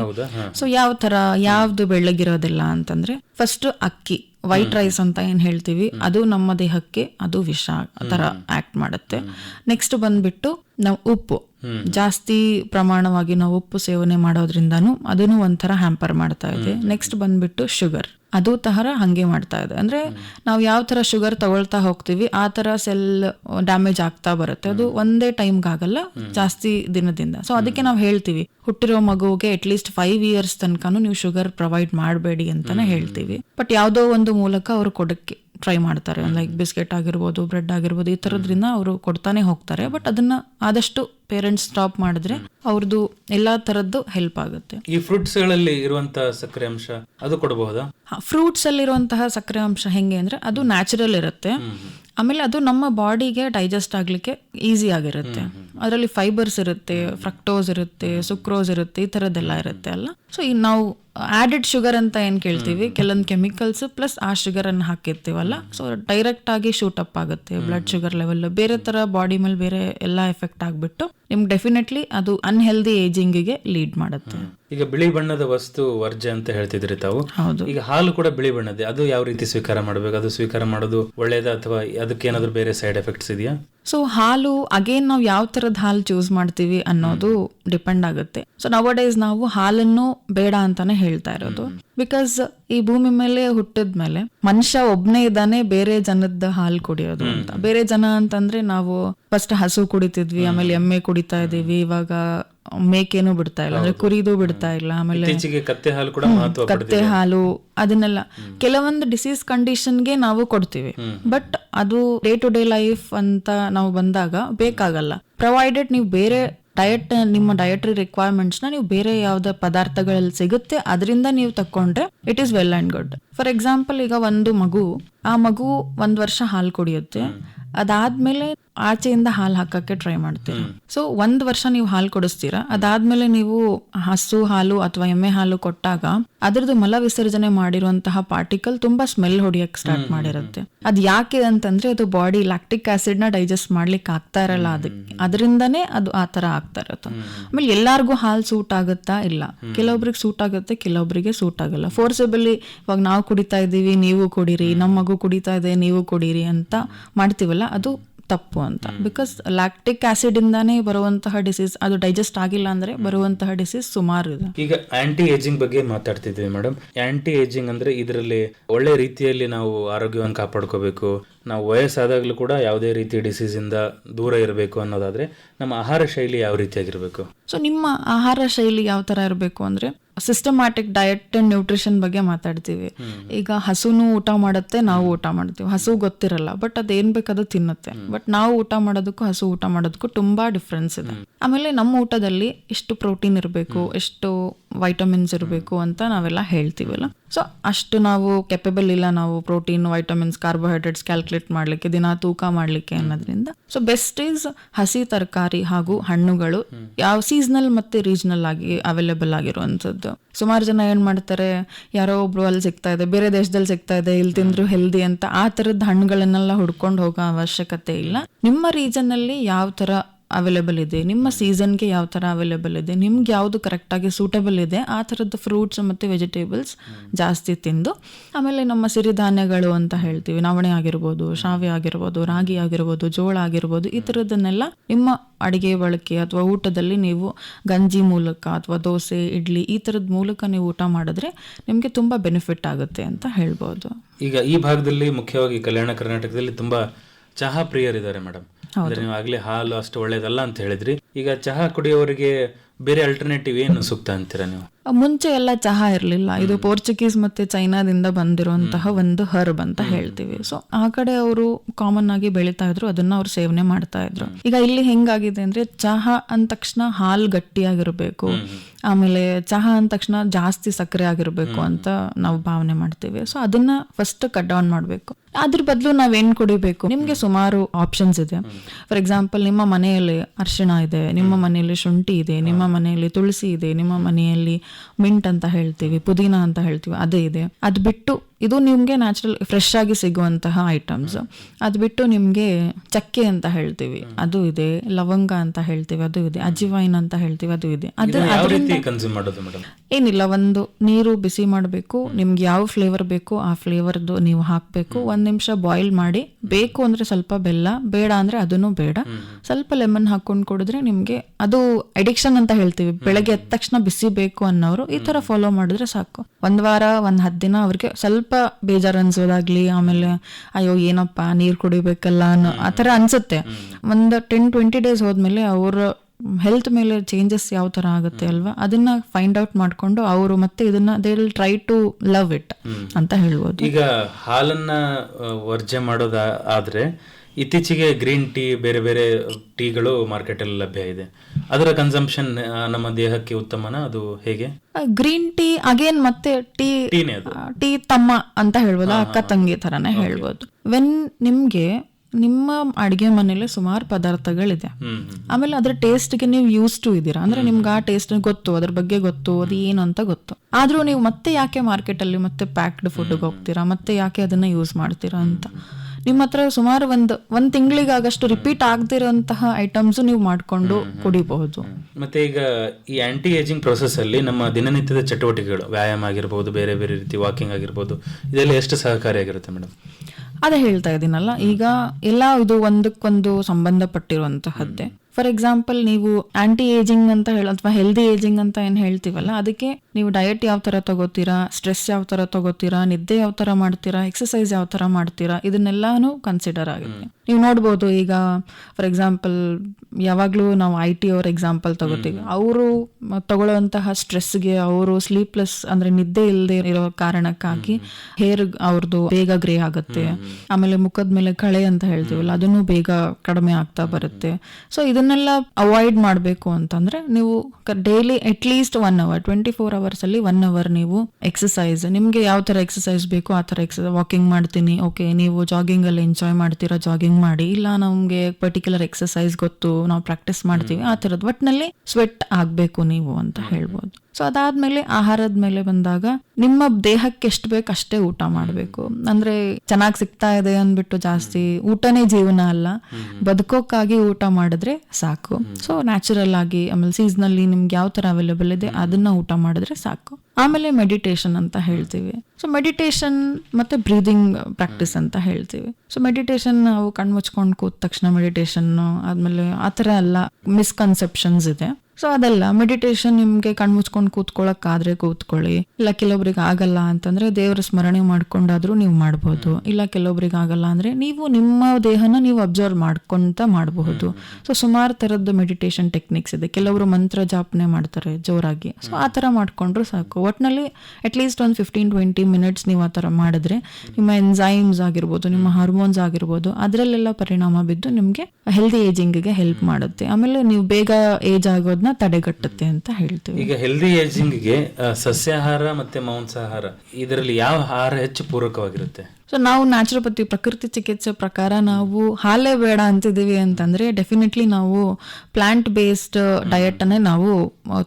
ಸೊ ಯಾವ ತರ ಯಾವ್ದು ಬೆಳ್ಳಗಿರೋದಿಲ್ಲ ಅಂತಂದ್ರೆ ಫಸ್ಟ್ ಅಕ್ಕಿ ವೈಟ್ ರೈಸ್ ಅಂತ ಏನ್ ಹೇಳ್ತೀವಿ ಅದು ನಮ್ಮ ದೇಹಕ್ಕೆ ಅದು ವಿಷ ತರ ಆಕ್ಟ್ ಮಾಡುತ್ತೆ. ನೆಕ್ಸ್ಟ್ ಬಂದ್ಬಿಟ್ಟು ನಾವು ಉಪ್ಪು. ಜಾಸ್ತಿ ಪ್ರಮಾಣವಾಗಿ ನಾವು ಉಪ್ಪು ಸೇವನೆ ಮಾಡೋದ್ರಿಂದನು ಅದನ್ನು ಒಂಥರ ಹ್ಯಾಂಪರ್ ಮಾಡ್ತಾ ಇದೆ. ನೆಕ್ಸ್ಟ್ ಬಂದ್ಬಿಟ್ಟು ಶುಗರ್ ಅದು ತರ ಹಂಗೆ ಮಾಡ್ತಾ ಇದೆ. ಅಂದ್ರೆ ನಾವು ಯಾವ ತರ ಶುಗರ್ ತಗೊಳ್ತಾ ಹೋಗ್ತೀವಿ ಆ ತರ ಸೆಲ್ ಡ್ಯಾಮೇಜ್ ಆಗ್ತಾ ಬರುತ್ತೆ. ಅದು ಒಂದೇ ಟೈಮ್ಗೆ ಆಗಲ್ಲ ಜಾಸ್ತಿ ದಿನದಿಂದ. ಸೊ ಅದಕ್ಕೆ ನಾವು ಹೇಳ್ತೀವಿ ಹುಟ್ಟಿರೋ ಮಗುಗೆ ಅಟ್ ಲೀಸ್ಟ್ ಫೈವ್ ಇಯರ್ಸ್ ತನಕನೂ ನೀವು ಶುಗರ್ ಪ್ರೊವೈಡ್ ಮಾಡಬೇಡಿ ಅಂತಾನೆ ಹೇಳ್ತೀವಿ. ಬಟ್ ಯಾವುದೋ ಒಂದು ಮೂಲಕ ಅವರು ಕೊಡಕ್ಕೆ ಟ್ರೈ ಮಾಡ್ತಾರೆ. ಲೈಕ್ ಬಿಸ್ಕೆಟ್ ಆಗಿರ್ಬೋದು ಬ್ರೆಡ್ ಆಗಿರ್ಬೋದು ಈ ಥರದ್ರಿಂದ ಅವರು ಕೊಡ್ತಾನೆ ಹೋಗ್ತಾರೆ. ಬಟ್ ಅದನ್ನ ಆದಷ್ಟು ಪೇರೆಂಟ್ಸ್ ಸ್ಟಾಪ್ ಮಾಡಿದ್ರೆ ಅವ್ರದ್ದು ಎಲ್ಲಾ ತರದ್ದು ಹೆಲ್ಪ್ ಆಗುತ್ತೆ. ಈ ಫ್ರೂಟ್ಸ್ಗಳಲ್ಲಿ ಇರುವಂತಹ ಸಕ್ಕರೆ ಅಂಶ ಅದು ಕೊಡಬಹುದಾ ಫ್ರೂಟ್ಸ್ ಅಲ್ಲಿ ಇರುವಂತಹ ಸಕ್ಕರೆ ಅಂಶ ಹೆಂಗೆ ಅಂದ್ರೆ ಅದು ನ್ಯಾಚುರಲ್ ಇರುತ್ತೆ. ಆಮೇಲೆ ಅದು ನಮ್ಮ ಬಾಡಿಗೆ ಡೈಜೆಸ್ಟ್ ಆಗ್ಲಿಕ್ಕೆ ಈಸಿ ಆಗಿರುತ್ತೆ. ಅದರಲ್ಲಿ ಫೈಬರ್ಸ್ ಇರುತ್ತೆ ಫ್ರಕ್ಟೋಸ್ ಇರುತ್ತೆ ಸುಕ್ರೋಸ್ ಇರುತ್ತೆ ಈ ತರದ್ದೆಲ್ಲ ಇರುತ್ತೆ ಅಲ್ಲ. ಸೊ ಈ ನಾವು ಆಡೆಡ್ ಶುಗರ್ ಅಂತ ಏನು ಕೇಳ್ತೀವಿ? ಕೆಲವೊಂದು ಕೆಮಿಕಲ್ಸ್ ಪ್ಲಸ್ ಆ ಶುಗರ್ ಅನ್ನು ಹಾಕಿರ್ತೀವಲ್ಲ? ಸೊ ಡೈರೆಕ್ಟ್ ಆಗಿ ಶೂಟ್ ಅಪ್ ಆಗುತ್ತೆ ಬ್ಲಡ್ ಶುಗರ್ ಲೆವೆಲ್ ಬೇರೆ ತರ ಬಾಡಿ ಮೇಲೆ ಬೇರೆ ಎಲ್ಲ ಎಫೆಕ್ಟ್ ಆಗಿಬಿಟ್ಟು ನಿಮ್ಗೆ ಡೆಫಿನೆಟ್ಲಿ ಅದು ಅನ್ಹೆಲ್ದಿ ಏಜಿಂಗಿಗೆ ಲೀಡ್ ಮಾಡುತ್ತೆ. ಈಗ ಬಿಳಿ ಬಣ್ಣದ ವಸ್ತು ವರ್ಜ ಅಂತ ಹೇಳ್ತಿದ್ರಿ ತಾವು. ಹೌದು. ಈಗ ಹಾಲು ಕೂಡ ಬಿಳಿ ಬಣ್ಣದೇ ಅದು ಯಾವ ರೀತಿ ಸ್ವೀಕಾರ ಮಾಡಬೇಕು? ಅದು ಸ್ವೀಕಾರ ಮಾಡೋದು ಒಳ್ಳೇದ ಅಥವಾ ಅದಕ್ಕೆ ಏನಾದ್ರು ಬೇರೆ ಸೈಡ್ ಎಫೆಕ್ಟ್ಸ್ ಇದೆಯಾ? ಸೊ ಹಾಲು ಅಗೇನ್ ನಾವು ಯಾವ ತರದ ಹಾಲು ಚೂಸ್ ಮಾಡ್ತೀವಿ ಅನ್ನೋದು ಡಿಪೆಂಡ್ ಆಗುತ್ತೆ. ಸೊ ನವಡೇಸ್ ನಾವು ಹಾಲನ್ನು ಬೇಡ ಅಂತಾನೆ ಹೇಳ್ತಾ ಇರೋದು. ಬಿಕಾಸ್ ಈ ಭೂಮಿ ಮೇಲೆ ಹುಟ್ಟಿದ್ಮೇಲೆ ಮನುಷ್ಯ ಒಬ್ನೇ ಇದ್ದಾನೆ ಬೇರೆ ಜನದ ಹಾಲು ಕುಡಿಯೋದು ಅಂತ. ಬೇರೆ ಜನ ಅಂತಂದ್ರೆ ನಾವು ಫಸ್ಟ್ ಹಸು ಕುಡಿತಿದ್ವಿ ಆಮೇಲೆ ಎಮ್ಮೆ ಕುಡಿತಾ ಇದೀವಿ ಇವಾಗ ಮೇಕೆನೂ ಬಿಡ್ತಾ ಇಲ್ಲ ಅಂದ್ರೆ ಕುರಿದು ಬಿಡ್ತಾ ಇಲ್ಲ ಆಮೇಲೆ ಕತ್ತೆ ಹಾಲು ಕೂಡ ಕತ್ತೆ ಹಾಲು ಅದನ್ನೆಲ್ಲ ಕೆಲವೊಂದು ಡಿಸೀಸ್ ಕಂಡೀಷನ್ಗೆ ನಾವು ಕೊಡ್ತೀವಿ. ಬಟ್ ಅದು ಡೇ ಟು ಡೇ ಲೈಫ್ ಅಂತ ನಾವು ಬಂದಾಗ ಬೇಕಾಗಲ್ಲ. ಪ್ರೊವೈಡೆಡ್ ನೀವು ಬೇರೆ ಡಯಟ್ ನಿಮ್ಮ ಡಯಟ್ರಿ ರಿಕ್ವೈರ್ಮೆಂಟ್ಸ್ನ ನೀವು ಬೇರೆ ಯಾವ್ದು ಪದಾರ್ಥಗಳಲ್ಲಿ ಸಿಗುತ್ತೆ ಅದರಿಂದ ನೀವು ತಕೊಂಡ್ರೆ it is well and good for example ಈಗ ಒಂದು ಮಗು ಆ ಮಗು ಒಂದ್ ವರ್ಷ ಹಾಲು ಕುಡಿಯುತ್ತೆ. ಅದಾದ್ಮೇಲೆ ಆಚೆಯಿಂದ ಹಾಲು ಹಾಕಕ್ಕೆ ಟ್ರೈ ಮಾಡ್ತೀರಾ? ಸೊ ಒಂದ್ ವರ್ಷ ನೀವು ಹಾಲು ಕೊಡಿಸ್ತೀರಾ? ಅದಾದ್ಮೇಲೆ ನೀವು ಹಸು ಹಾಲು ಅಥವಾ ಎಮ್ಮೆ ಹಾಲು ಕೊಟ್ಟಾಗ ಅದ್ರದ್ದು ಮಲ ವಿಸರ್ಜನೆ ಮಾಡಿರುವಂತಹ ಪಾರ್ಟಿಕಲ್ ತುಂಬಾ ಸ್ಮೆಲ್ ಹೊಡಿಯಕ್ ಸ್ಟಾರ್ಟ್ ಮಾಡಿರುತ್ತೆ. ಅದ್ ಯಾಕೆ ಅಂತಂದ್ರೆ ಅದು ಬಾಡಿ ಲ್ಯಾಕ್ಟಿಕ್ ಆಸಿಡ್ನ ಡೈಜೆಸ್ಟ್ ಮಾಡ್ಲಿಕ್ಕೆ ಆಗ್ತಾ ಇರಲ್ಲ ಅದಕ್ಕೆ. ಅದರಿಂದನೇ ಅದು ಆ ತರ ಆಗ್ತಾ ಇರುತ್ತೆ. ಆಮೇಲೆ ಎಲ್ಲಾರ್ಗೂ ಹಾಲು ಸೂಟ್ ಆಗುತ್ತಾ? ಇಲ್ಲ. ಕೆಲವೊಬ್ರಿಗೆ ಸೂಟ್ ಆಗುತ್ತೆ ಕೆಲವೊಬ್ರಿಗೆ ಸೂಟ್ ಆಗಲ್ಲ. ಫೋರ್ಸಬಲಿ ಇವಾಗ ನಾವು ಕುಡಿತಾ ಇದ್ದೀವಿ ನೀವು ಕುಡೀರಿ ನಮ್ಮ ಮಗು ಕುಡಿತಾ ಇದೆ ನೀವು ಕುಡೀರಿ ಅಂತ ಮಾಡ್ತೀವಲ್ಲ ಅದು ತಪ್ಪು ಅಂತ. ಬಿಕಾಸ್ ಲ್ಯಾಕ್ಟಿಕ್ ಆಸಿಡ್ ಇಂದಾನೇ ಬರುವಂತಹ ಡಿಸೀಸ್ ಅದು ಡೈಜೆಸ್ಟ್ ಆಗಿಲ್ಲ ಅಂದ್ರೆ ಬರುವಂತಹ ಡಿಸೀಸ್ ಸುಮಾರು ಇದೆ. ಈಗ ಆಂಟಿ ಏಜಿಂಗ್ ಬಗ್ಗೆ ಮಾತಾಡ್ತಿದ್ವಿ ಮೇಡಮ್ ಆಂಟಿ ಏಜಿಂಗ್ ಅಂದ್ರೆ ಇದರಲ್ಲಿ ಒಳ್ಳೆ ರೀತಿಯಲ್ಲಿ ನಾವು ಆರೋಗ್ಯವನ್ನು ಕಾಪಾಡ್ಕೋಬೇಕು. ನಾವು ವಯಸ್ಸಾದಾಗಲೂ ಕೂಡ ಯಾವುದೇ ರೀತಿ ಡಿಸೀಸ್ ಇಂದ ದೂರ ಇರಬೇಕು ಅನ್ನೋದಾದ್ರೆ ನಮ್ಮ ಆಹಾರ ಶೈಲಿ ಯಾವ ರೀತಿಯಾಗಿರಬೇಕು? ಸೊ ನಿಮ್ಮ ಆಹಾರ ಶೈಲಿ ಯಾವ ತರ ಇರಬೇಕು ಅಂದ್ರೆ ಸಿಸ್ಟಮ್ಯಾಟಿಕ್ ಡಯಟ್ ಅಂಡ್ ನ್ಯೂಟ್ರಿಷನ್ ಬಗ್ಗೆ ಮಾತಾಡ್ತೀವಿ. ಈಗ ಹಸುನು ಊಟ ಮಾಡುತ್ತೆ ನಾವು ಊಟ ಮಾಡ್ತೀವಿ. ಹಸು ಗೊತ್ತಿರಲ್ಲ ಬಟ್ ಅದೇನ್ ಬೇಕಾದ್ರೂ ತಿನ್ನುತ್ತೆ. ಬಟ್ ನಾವು ಊಟ ಮಾಡೋದಕ್ಕೂ ಹಸು ಊಟ ಮಾಡೋದಕ್ಕೂ ತುಂಬಾ ಡಿಫ್ರೆನ್ಸ್ ಇದೆ. ಆಮೇಲೆ ನಮ್ಮ ಊಟದಲ್ಲಿ ಎಷ್ಟು ಪ್ರೋಟೀನ್ ಇರಬೇಕು ಎಷ್ಟು ವೈಟಮಿನ್ಸ್ ಇರಬೇಕು ಅಂತ ನಾವೆಲ್ಲ ಹೇಳ್ತೀವಲ್ಲ. ಸೊ ಅಷ್ಟು ನಾವು ಕೆಪಬಲ್ ಇಲ್ಲ ನಾವು ಪ್ರೋಟೀನ್ ವೈಟಮಿನ್ಸ್ ಕಾರ್ಬೋಹೈಡ್ರೇಟ್ಸ್ ಕ್ಯಾಲ್ಕುಲೇಟ್ ಮಾಡ್ಲಿಕ್ಕೆ ದಿನ ತೂಕ ಮಾಡ್ಲಿಕ್ಕೆ ಅನ್ನೋದ್ರಿಂದ. ಸೊ ಬೆಸ್ಟ್ ಈಸ್ ಹಸಿ ತರಕಾರಿ ಹಾಗೂ ಹಣ್ಣುಗಳು ಯಾವ ಸೀಸನಲ್ ಮತ್ತೆ ರೀಜನಲ್ ಆಗಿ ಅವೈಲೇಬಲ್ ಆಗಿರುವಂಥದ್ದು. ಸುಮಾರು ಜನ ಏನ್ ಮಾಡ್ತಾರೆ ಯಾರೋ ಒಬ್ರು ಅಲ್ಲಿ ಸಿಗ್ತಾ ಇದೆ ಬೇರೆ ದೇಶದಲ್ಲಿ ಸಿಗ್ತಾ ಇದೆ ಇಲ್ಲಿ ತಿಂದ್ರು ಹೆಲ್ದಿ ಅಂತ ಆ ತರದ ಹಣ್ಣುಗಳನ್ನೆಲ್ಲ ಹುಡ್ಕೊಂಡು ಹೋಗೋ ಅವಶ್ಯಕತೆ ಇಲ್ಲ. ನಿಮ್ಮ ರೀಜನ್ ಅಲ್ಲಿ ಯಾವ ತರ ಅವೈಲೇಬಲ್ ಇದೆ. ನಿಮ್ಮ ಸೀಸನ್ಗೆ ಯಾವ ಥರ ಅವೈಲೇಬಲ್ ಇದೆ? ನಿಮ್ಗೆ ಯಾವುದು ಕರೆಕ್ಟಾಗಿ ಸೂಟಬಲ್ ಇದೆ? ಆ ಥರದ ಫ್ರೂಟ್ಸ್ ಮತ್ತು ವೆಜಿಟೇಬಲ್ಸ್ ಜಾಸ್ತಿ ತಿಂದು ಆಮೇಲೆ ನಮ್ಮ ಸಿರಿಧಾನ್ಯಗಳು ಅಂತ ಹೇಳ್ತೀವಿ. ನವಣೆ ಆಗಿರ್ಬೋದು ಶಾವೆ ಆಗಿರ್ಬೋದು ರಾಗಿ ಆಗಿರ್ಬೋದು ಜೋಳ ಆಗಿರ್ಬೋದು ಈ ಥರದನ್ನೆಲ್ಲ ನಿಮ್ಮ ಅಡಿಗೆ ಬಳಕೆ ಅಥವಾ ಊಟದಲ್ಲಿ ನೀವು ಗಂಜಿ ಮೂಲಕ ಅಥವಾ ದೋಸೆ ಇಡ್ಲಿ ಈ ಥರದ ಮೂಲಕ ನೀವು ಊಟ ಮಾಡಿದ್ರೆ ನಿಮಗೆ ತುಂಬ ಬೆನಿಫಿಟ್ ಆಗುತ್ತೆ ಅಂತ ಹೇಳ್ಬೋದು. ಈಗ ಈ ಭಾಗದಲ್ಲಿ ಮುಖ್ಯವಾಗಿ ಕಲ್ಯಾಣ ಕರ್ನಾಟಕದಲ್ಲಿ ತುಂಬ ಚಹಾ ಪ್ರಿಯರಿದ್ದಾರೆ ಮೇಡಮ್. ಅಂದ್ರೆ ನೀವು ಆಗ್ಲೇ ಹಾಲು ಅಷ್ಟು ಒಳ್ಳೇದಲ್ಲ ಅಂತ ಹೇಳಿದ್ರಿ. ಈಗ ಚಹಾ ಕುಡಿಯೋರಿಗೆ ಬೇರೆ ಅಲ್ಟರ್ನೇಟಿವ್ ಏನು ಸೂಕ್ತ ಅಂತೀರಾ ನೀವು? ಮುಂಚೆ ಎಲ್ಲ ಚಹಾ ಇರಲಿಲ್ಲ. ಇದು ಪೋರ್ಚುಗೀಸ್ ಮತ್ತು ಚೈನಾದಿಂದ ಬಂದಿರುವಂತಹ ಒಂದು ಹರ್ಬ್ ಅಂತ ಹೇಳ್ತೀವಿ. ಸೊ ಆ ಕಡೆ ಅವರು ಕಾಮನ್ ಆಗಿ ಬೆಳೀತಾ ಇದ್ರು. ಅದನ್ನ ಅವ್ರು ಸೇವನೆ ಮಾಡ್ತಾ ಇದ್ರು. ಈಗ ಇಲ್ಲಿ ಹೆಂಗಾಗಿದೆ ಅಂದ್ರೆ ಚಹಾ ಅಂದ ತಕ್ಷಣ ಹಾಲು ಗಟ್ಟಿಯಾಗಿರಬೇಕು. ಆಮೇಲೆ ಚಹಾ ಅಂದ ತಕ್ಷಣ ಜಾಸ್ತಿ ಸಕ್ಕರೆ ಆಗಿರಬೇಕು ಅಂತ ನಾವು ಭಾವನೆ ಮಾಡ್ತೀವಿ. ಸೊ ಅದನ್ನ ಫಸ್ಟ್ ಕಟ್ ಡೌನ್ ಮಾಡಬೇಕು. ಅದ್ರ ಬದಲು ನಾವೇನು ಕುಡಿಬೇಕು? ನಿಮಗೆ ಸುಮಾರು ಆಪ್ಷನ್ಸ್ ಇದೆ. ಫಾರ್ ಎಕ್ಸಾಂಪಲ್ ನಿಮ್ಮ ಮನೆಯಲ್ಲಿ ಅರಿಶಿಣ ಇದೆ ನಿಮ್ಮ ಮನೆಯಲ್ಲಿ ಶುಂಠಿ ಇದೆ ನಿಮ್ಮ ಮನೆಯಲ್ಲಿ ತುಳಸಿ ಇದೆ ನಿಮ್ಮ ಮನೆಯಲ್ಲಿ ಮಿಂಟ್ ಅಂತ ಹೇಳ್ತೀವಿ ಪುದೀನ ಅಂತ ಹೇಳ್ತೀವಿ ಅದೇ ಇದೆ. ಅದು ಬಿಟ್ಟು ಇದು ನಿಮಗೆ ನ್ಯಾಚುರಲ್ ಫ್ರೆಶ್ ಆಗಿ ಸಿಗುವಂತಹ ಐಟಮ್ಸ್ ಅದು ಬಿಟ್ಟು ನಿಮಗೆ ಚಕ್ಕೆ ಅಂತ ಹೇಳ್ತೀವಿ ಅದು ಇದೆ. ಲವಂಗ ಅಂತ ಹೇಳ್ತೀವಿ ಅದು ಇದೆ. ಅಜಿವೈನ್ ಅಂತ ಹೇಳ್ತೀವಿ ಅದು ಇದೆ. ಅದು ಏನಿಲ್ಲ ಒಂದು ನೀರು ಬಿಸಿ ಮಾಡಬೇಕು ನಿಮ್ಗೆ ಯಾವ ಫ್ಲೇವರ್ ಬೇಕು ಆ ಫ್ಲೇವರ್ದು ನೀವು ಹಾಕಬೇಕು. ಒಂದ್ ನಿಮಿಷ ಬಾಯ್ಲ್ ಮಾಡಿ ಬೇಕು ಅಂದ್ರೆ ಸ್ವಲ್ಪ ಬೆಲ್ಲ ಬೇಡ ಅಂದ್ರೆ ಅದನ್ನು ಬೇಡ. ಸ್ವಲ್ಪ ಲೆಮನ್ ಹಾಕೊಂಡು ಕುಡಿದ್ರೆ ನಿಮ್ಗೆ ಅದು ಅಡಿಕ್ಷನ್ ಅಂತ ಹೇಳ್ತೀವಿ. ಬೆಳಗ್ಗೆ ಎದ್ದ ತಕ್ಷಣ ಬಿಸಿ ಬೇಕು ಅನ್ನೋರು ಈ ತರ ಫಾಲೋ ಮಾಡಿದ್ರೆ ಸಾಕು. ಒಂದ್ ವಾರ ಒಂದ್ ಹತ್ತು ದಿನ ಅವ್ರಿಗೆ ಸ್ವಲ್ಪ ಬೇಜಾರ್ ಅನ್ಸೋದಾಗ್ಲಿ ಆಮೇಲೆ ಅಯ್ಯೋ ಏನಪ್ಪ ನೀರ್ ಕುಡಿಬೇಕಲ್ಲ ಅನ್ನೋ ಆತರ ತರ ಅನ್ಸುತ್ತೆ. ಒಂದ್ ಟೆನ್ ಟ್ವೆಂಟಿ ಡೇಸ್ ಹೋದ್ಮೇಲೆ ಅವ್ರ ಹೆಲ್ತ್ ಮೇಲೆ ಚೇಂಜಸ್ ಯಾವ ತರ ಆಗುತ್ತೆ ಅಲ್ವಾ? ಅದನ್ನ ಫೈಂಡ್ ಔಟ್ ಮಾಡ್ಕೊಂಡು ಅವರು ಮತ್ತೆ ಇದನ್ನ they will try to love it ಅಂತ ಹೇಳ್ಬೋದು. ಈಗ ಹಾಲನ್ನ ವರ್ಜೆ ಮಾಡೋದಾದ್ರೆ ಮಾಡೋದ ಆದ್ರೆ ಇತ್ತೀಚೆಗೆ ಗ್ರೀನ್ ಟೀ ಬೇರೆ ಬೇರೆ ಟೀಗಳು ಮಾರ್ಕೆಟ್ ಅಲ್ಲಿ ಲಭ್ಯ ಇದೆ. ಅದರ ಕನ್ಸಂಪ್ಷನ್ ನಮ್ಮ ದೇಹಕ್ಕೆ ಉತ್ತಮನ? ಅದು ಹೇಗೆ? ಗ್ರೀನ್ ಟೀ ಅಗೇನ್ ಮತ್ತೆ ಟೀ ಟೀ ತಮ್ಮ ಅಂತ ಹೇಳ್ಬೋದು ಅಕ್ಕ ತಂಗಿ ತರನೇ ಹೇಳ್ಬೋದು. ವೆನ್ ನಿಮ್ಗೆ ನಿಮ್ಮ ಅಡಿಗೆ ಮನೇಲಿ ಸುಮಾರು ಪದಾರ್ಥಗಳಿದೆ. ಆಮೇಲೆ ಅದ್ರ ಟೇಸ್ಟ್ಗೆ ನೀವು ಯೂಸ್ ಟು ಇದ್ದೀರಾ? ಅಂದ್ರೆ ನಿಮ್ಗೆ ಆ ಟೇಸ್ಟ್ ಗೊತ್ತು ಅದ್ರ ಬಗ್ಗೆ ಗೊತ್ತು ಅದು ಏನು ಅಂತ ಗೊತ್ತು. ಆದ್ರೂ ನೀವು ಮತ್ತೆ ಯಾಕೆ ಮಾರ್ಕೆಟ್ ಅಲ್ಲಿ ಮತ್ತೆ ಪ್ಯಾಕ್ಡ್ ಫುಡ್ಗೆ ಹೋಗ್ತೀರಾ? ಮತ್ತೆ ಯಾಕೆ ಅದನ್ನ ಯೂಸ್ ಮಾಡ್ತೀರಾ ಅಂತ. ನಿಮ್ಮ ಹತ್ರ ಸುಮಾರು ಒಂದು ಒಂದ್ ತಿಂಗಳಿಗಾಗಷ್ಟು ರಿಪೀಟ್ ಆಗದಿರೋಂತಹ ಐಟಮ್ಸ್ ನೀವು ಮಾಡ್ಕೊಂಡು ಕುಡಿಬಹುದು. ಮತ್ತೆ ಈಗ ಈ ಆಂಟಿ ಏಜಿಂಗ್ ಪ್ರೊಸೆಸ್ ಅಲ್ಲಿ ನಮ್ಮ ದಿನನಿತ್ಯದ ಚಟುವಟಿಕೆಗಳು ವ್ಯಾಯಾಮ ಆಗಿರ್ಬೋದು ಬೇರೆ ಬೇರೆ ರೀತಿ ವಾಕಿಂಗ್ ಆಗಿರಬಹುದು ಇದೆಲ್ಲ ಎಷ್ಟು ಸಹಕಾರಿಯಾಗಿರುತ್ತೆ ಮೇಡಮ್ ಅದೇ ಹೇಳ್ತಾ ಇದ್ದೀನಲ್ಲ ಈಗ ಎಲ್ಲ ಇದು ಒಂದಕ್ಕೊಂದು ಸಂಬಂಧಪಟ್ಟಿರುವಂತಹದ್ದೇ. ಫಾರ್ ಎಕ್ಸಾಂಪಲ್ ನೀವು ಆಂಟಿ ಏಜಿಂಗ್ ಅಂತ ಹೇಳ ಅಥವಾ ಹೆಲ್ದಿ ಏಜಿಂಗ್ ಅಂತ ಏನು ಹೇಳ್ತೀವಲ್ಲ ಅದಕ್ಕೆ ನೀವು ಡಯಟ್ ಯಾವ ತರ ತಗೋತೀರಾ ಸ್ಟ್ರೆಸ್ ಯಾವ ತರ ತಗೋತೀರಾ ನಿದ್ದೆ ಯಾವ ತರ ಮಾಡ್ತೀರಾ ಎಕ್ಸಸೈಸ್ ಯಾವ ತರ ಮಾಡ್ತೀರಾ ಇದನ್ನೆಲ್ಲಾನು ಕನ್ಸಿಡರ್ ಆಗುತ್ತೆ. ನೀವು ನೋಡ್ಬೋದು ಈಗ ಫಾರ್ ಎಕ್ಸಾಂಪಲ್ ಯಾವಾಗಲೂ ನಾವು ಐ ಟಿ ಅವ್ರ ಎಕ್ಸಾಂಪಲ್ ತಗೋತೀವಿ. ಅವರು ತಗೊಳ್ಳುವಂತಹ ಸ್ಟ್ರೆಸ್ಗೆ ಅವರು ಸ್ಲೀಪ್ಲೆಸ್ ಅಂದ್ರೆ ನಿದ್ದೆ ಇಲ್ಲದೆ ಇರೋ ಕಾರಣಕ್ಕಾಗಿ ಹೇರ್ ಅವ್ರದ್ದು ಬೇಗ ಗ್ರೇ ಆಗುತ್ತೆ. ಆಮೇಲೆ ಮುಖದ ಮೇಲೆ ಕಳೆ ಅಂತ ಹೇಳ್ತೀವಲ್ಲ ಅದನ್ನು ಬೇಗ ಕಡಿಮೆ ಆಗ್ತಾ ಬರುತ್ತೆ. ಸೊ ಇದನ್ನೆಲ್ಲ ಅವಾಯ್ಡ್ ಮಾಡಬೇಕು ಅಂತಂದ್ರೆ ನೀವು daily at least one hour twenty four hours ಅಲ್ಲಿ ಒನ್ ಅವರ್ ನೀವು ಎಕ್ಸಸೈಸ್ ನಿಮ್ಗೆ ಯಾವ ತರ ಎಕ್ಸಸೈಸ್ ಬೇಕು ಆ ತರ ಎಕ್ಸಸೈಸ್ ವಾಕಿಂಗ್ ಮಾಡ್ತೀನಿ ಓಕೆ ನೀವು ಜಾಗಿಂಗ್ ಅಲ್ಲಿ ಎಂಜಾಯ್ ಮಾಡ್ತೀರಾ ಜಾಗಿಂಗ್ ಮಾಡಿ. ಇಲ್ಲ ನಮ್ಗೆ ಪರ್ಟಿಕ್ಯುಲರ್ ಎಕ್ಸಸೈಸ್ ಗೊತ್ತು ನಾವು ಪ್ರಾಕ್ಟೀಸ್ ಮಾಡ್ತೀವಿ ಆ ತರದ್. ಒಟ್ಟಿನಲ್ಲಿ ಸ್ವೆಟ್ ಆಗ್ಬೇಕು ನೀವು ಅಂತ ಹೇಳ್ಬೋದು. ಸೊ ಅದಾದ್ಮೇಲೆ ಆಹಾರದ ಮೇಲೆ ಬಂದಾಗ ನಿಮ್ಮ ದೇಹಕ್ಕೆ ಎಷ್ಟು ಬೇಕು ಅಷ್ಟೇ ಊಟ ಮಾಡಬೇಕು. ಅಂದ್ರೆ ಚೆನ್ನಾಗಿ ಸಿಗ್ತಾ ಇದೆ ಅಂದ್ಬಿಟ್ಟು ಜಾಸ್ತಿ ಊಟನೇ ಜೀವನ ಅಲ್ಲ. ಬದುಕೋಕ್ಕಾಗಿ ಊಟ ಮಾಡಿದ್ರೆ ಸಾಕು. ಸೊ ನ್ಯಾಚುರಲ್ ಆಗಿ ಆಮೇಲೆ ಸೀಸನಲ್ಲಿ ನಿಮ್ಗೆ ಯಾವ ಥರ ಅವೈಲೇಬಲ್ ಇದೆ ಅದನ್ನ ಊಟ ಮಾಡಿದ್ರೆ ಸಾಕು. ಆಮೇಲೆ ಮೆಡಿಟೇಷನ್ ಅಂತ ಹೇಳ್ತೀವಿ. ಸೊ ಮೆಡಿಟೇಷನ್ ಮತ್ತೆ ಬ್ರೀದಿಂಗ್ ಪ್ರಾಕ್ಟೀಸ್ ಅಂತ ಹೇಳ್ತೀವಿ. ಸೊ ಮೆಡಿಟೇಷನ್ ನಾವು ಕಣ್ಣು ಮುಚ್ಕೊಂಡು ಕೂತ ತಕ್ಷಣ ಮೆಡಿಟೇಷನ್ ಆದ್ಮೇಲೆ ಆ ಥರ ಎಲ್ಲ ಮಿಸ್ಕನ್ಸೆಪ್ಷನ್ಸ್ ಇದೆ. ಸೊ ಅದೆಲ್ಲ ಮೆಡಿಟೇಷನ್ ನಿಮ್ಗೆ ಕಣ್ಮುಚ್ಕೊಂಡು ಕೂತ್ಕೊಳ್ಳೋಕ್ಕಾದ್ರೆ ಕೂತ್ಕೊಳ್ಳಿ. ಇಲ್ಲ ಕೆಲವೊಬ್ರಿಗೆ ಆಗಲ್ಲ ಅಂತಂದ್ರೆ ದೇವರ ಸ್ಮರಣೆ ಮಾಡ್ಕೊಂಡಾದ್ರೂ ನೀವು ಮಾಡ್ಬೋದು. ಇಲ್ಲ ಕೆಲವೊಬ್ರಿಗೆ ಆಗಲ್ಲ ಅಂದ್ರೆ ನೀವು ನಿಮ್ಮ ದೇಹನ ನೀವು ಅಬ್ಸರ್ವ್ ಮಾಡ್ಕೊಂತ ಮಾಡಬಹುದು ಸೊ ಸುಮಾರು ಥರದ್ದು ಮೆಡಿಟೇಷನ್ ಟೆಕ್ನಿಕ್ಸ್ ಇದೆ. ಕೆಲವರು ಮಂತ್ರ ಜಾಪನೆ ಮಾಡ್ತಾರೆ ಜೋರಾಗಿ. ಸೊ ಆ ಥರ ಮಾಡ್ಕೊಂಡ್ರು ಸಾಕು. ಒಟ್ನಲ್ಲಿ ಅಟ್ಲೀಸ್ಟ್ ಒಂದು ಫಿಫ್ಟೀನ್ ಟ್ವೆಂಟಿ ಮಿನಿಟ್ಸ್ ನೀವು ಆ ಥರ ಮಾಡಿದ್ರೆ ನಿಮ್ಮ ಎನ್ಸೈಮ್ಸ್ ಆಗಿರ್ಬೋದು ನಿಮ್ಮ ಹಾರ್ಮೋನ್ಸ್ ಆಗಿರ್ಬೋದು ಅದರಲ್ಲೆಲ್ಲ ಪರಿಣಾಮ ಬಿದ್ದು ನಿಮಗೆ ಹೆಲ್ದಿ ಏಜಿಂಗ್ಗೆ ಹೆಲ್ಪ್ ಮಾಡುತ್ತೆ. ಆಮೇಲೆ ನೀವು ಬೇಗ ಏಜ್ ಆಗೋದನ್ನ ತಡೆಗಟ್ಟುತ್ತೆ ಅಂತ ಹೇಳ್ತೀವಿ. ಈಗ ಹೆಲ್ದಿ ಏಜಿಂಗ್ಗೆ ಸಸ್ಯಾಹಾರ ಮತ್ತೆ ಮಾಂಸಾಹಾರ ಇದರಲ್ಲಿ ಯಾವ ಆಹಾರ ಹೆಚ್ಚು ಪೂರಕವಾಗಿರುತ್ತೆ? ಸೊ ನಾವು ನ್ಯಾಚುರೋಪತಿ ಪ್ರಕೃತಿ ಚಿಕಿತ್ಸೆ ಪ್ರಕಾರ ನಾವು ಹಾಲೇ ಬೇಡ ಅಂತಿದ್ದೀವಿ ಅಂತಂದ್ರೆ ಡೆಫಿನೆಟ್ಲಿ ನಾವು ಪ್ಲಾಂಟ್ ಬೇಸ್ಡ್ ಡಯಟ್ ಅನ್ನೇ ನಾವು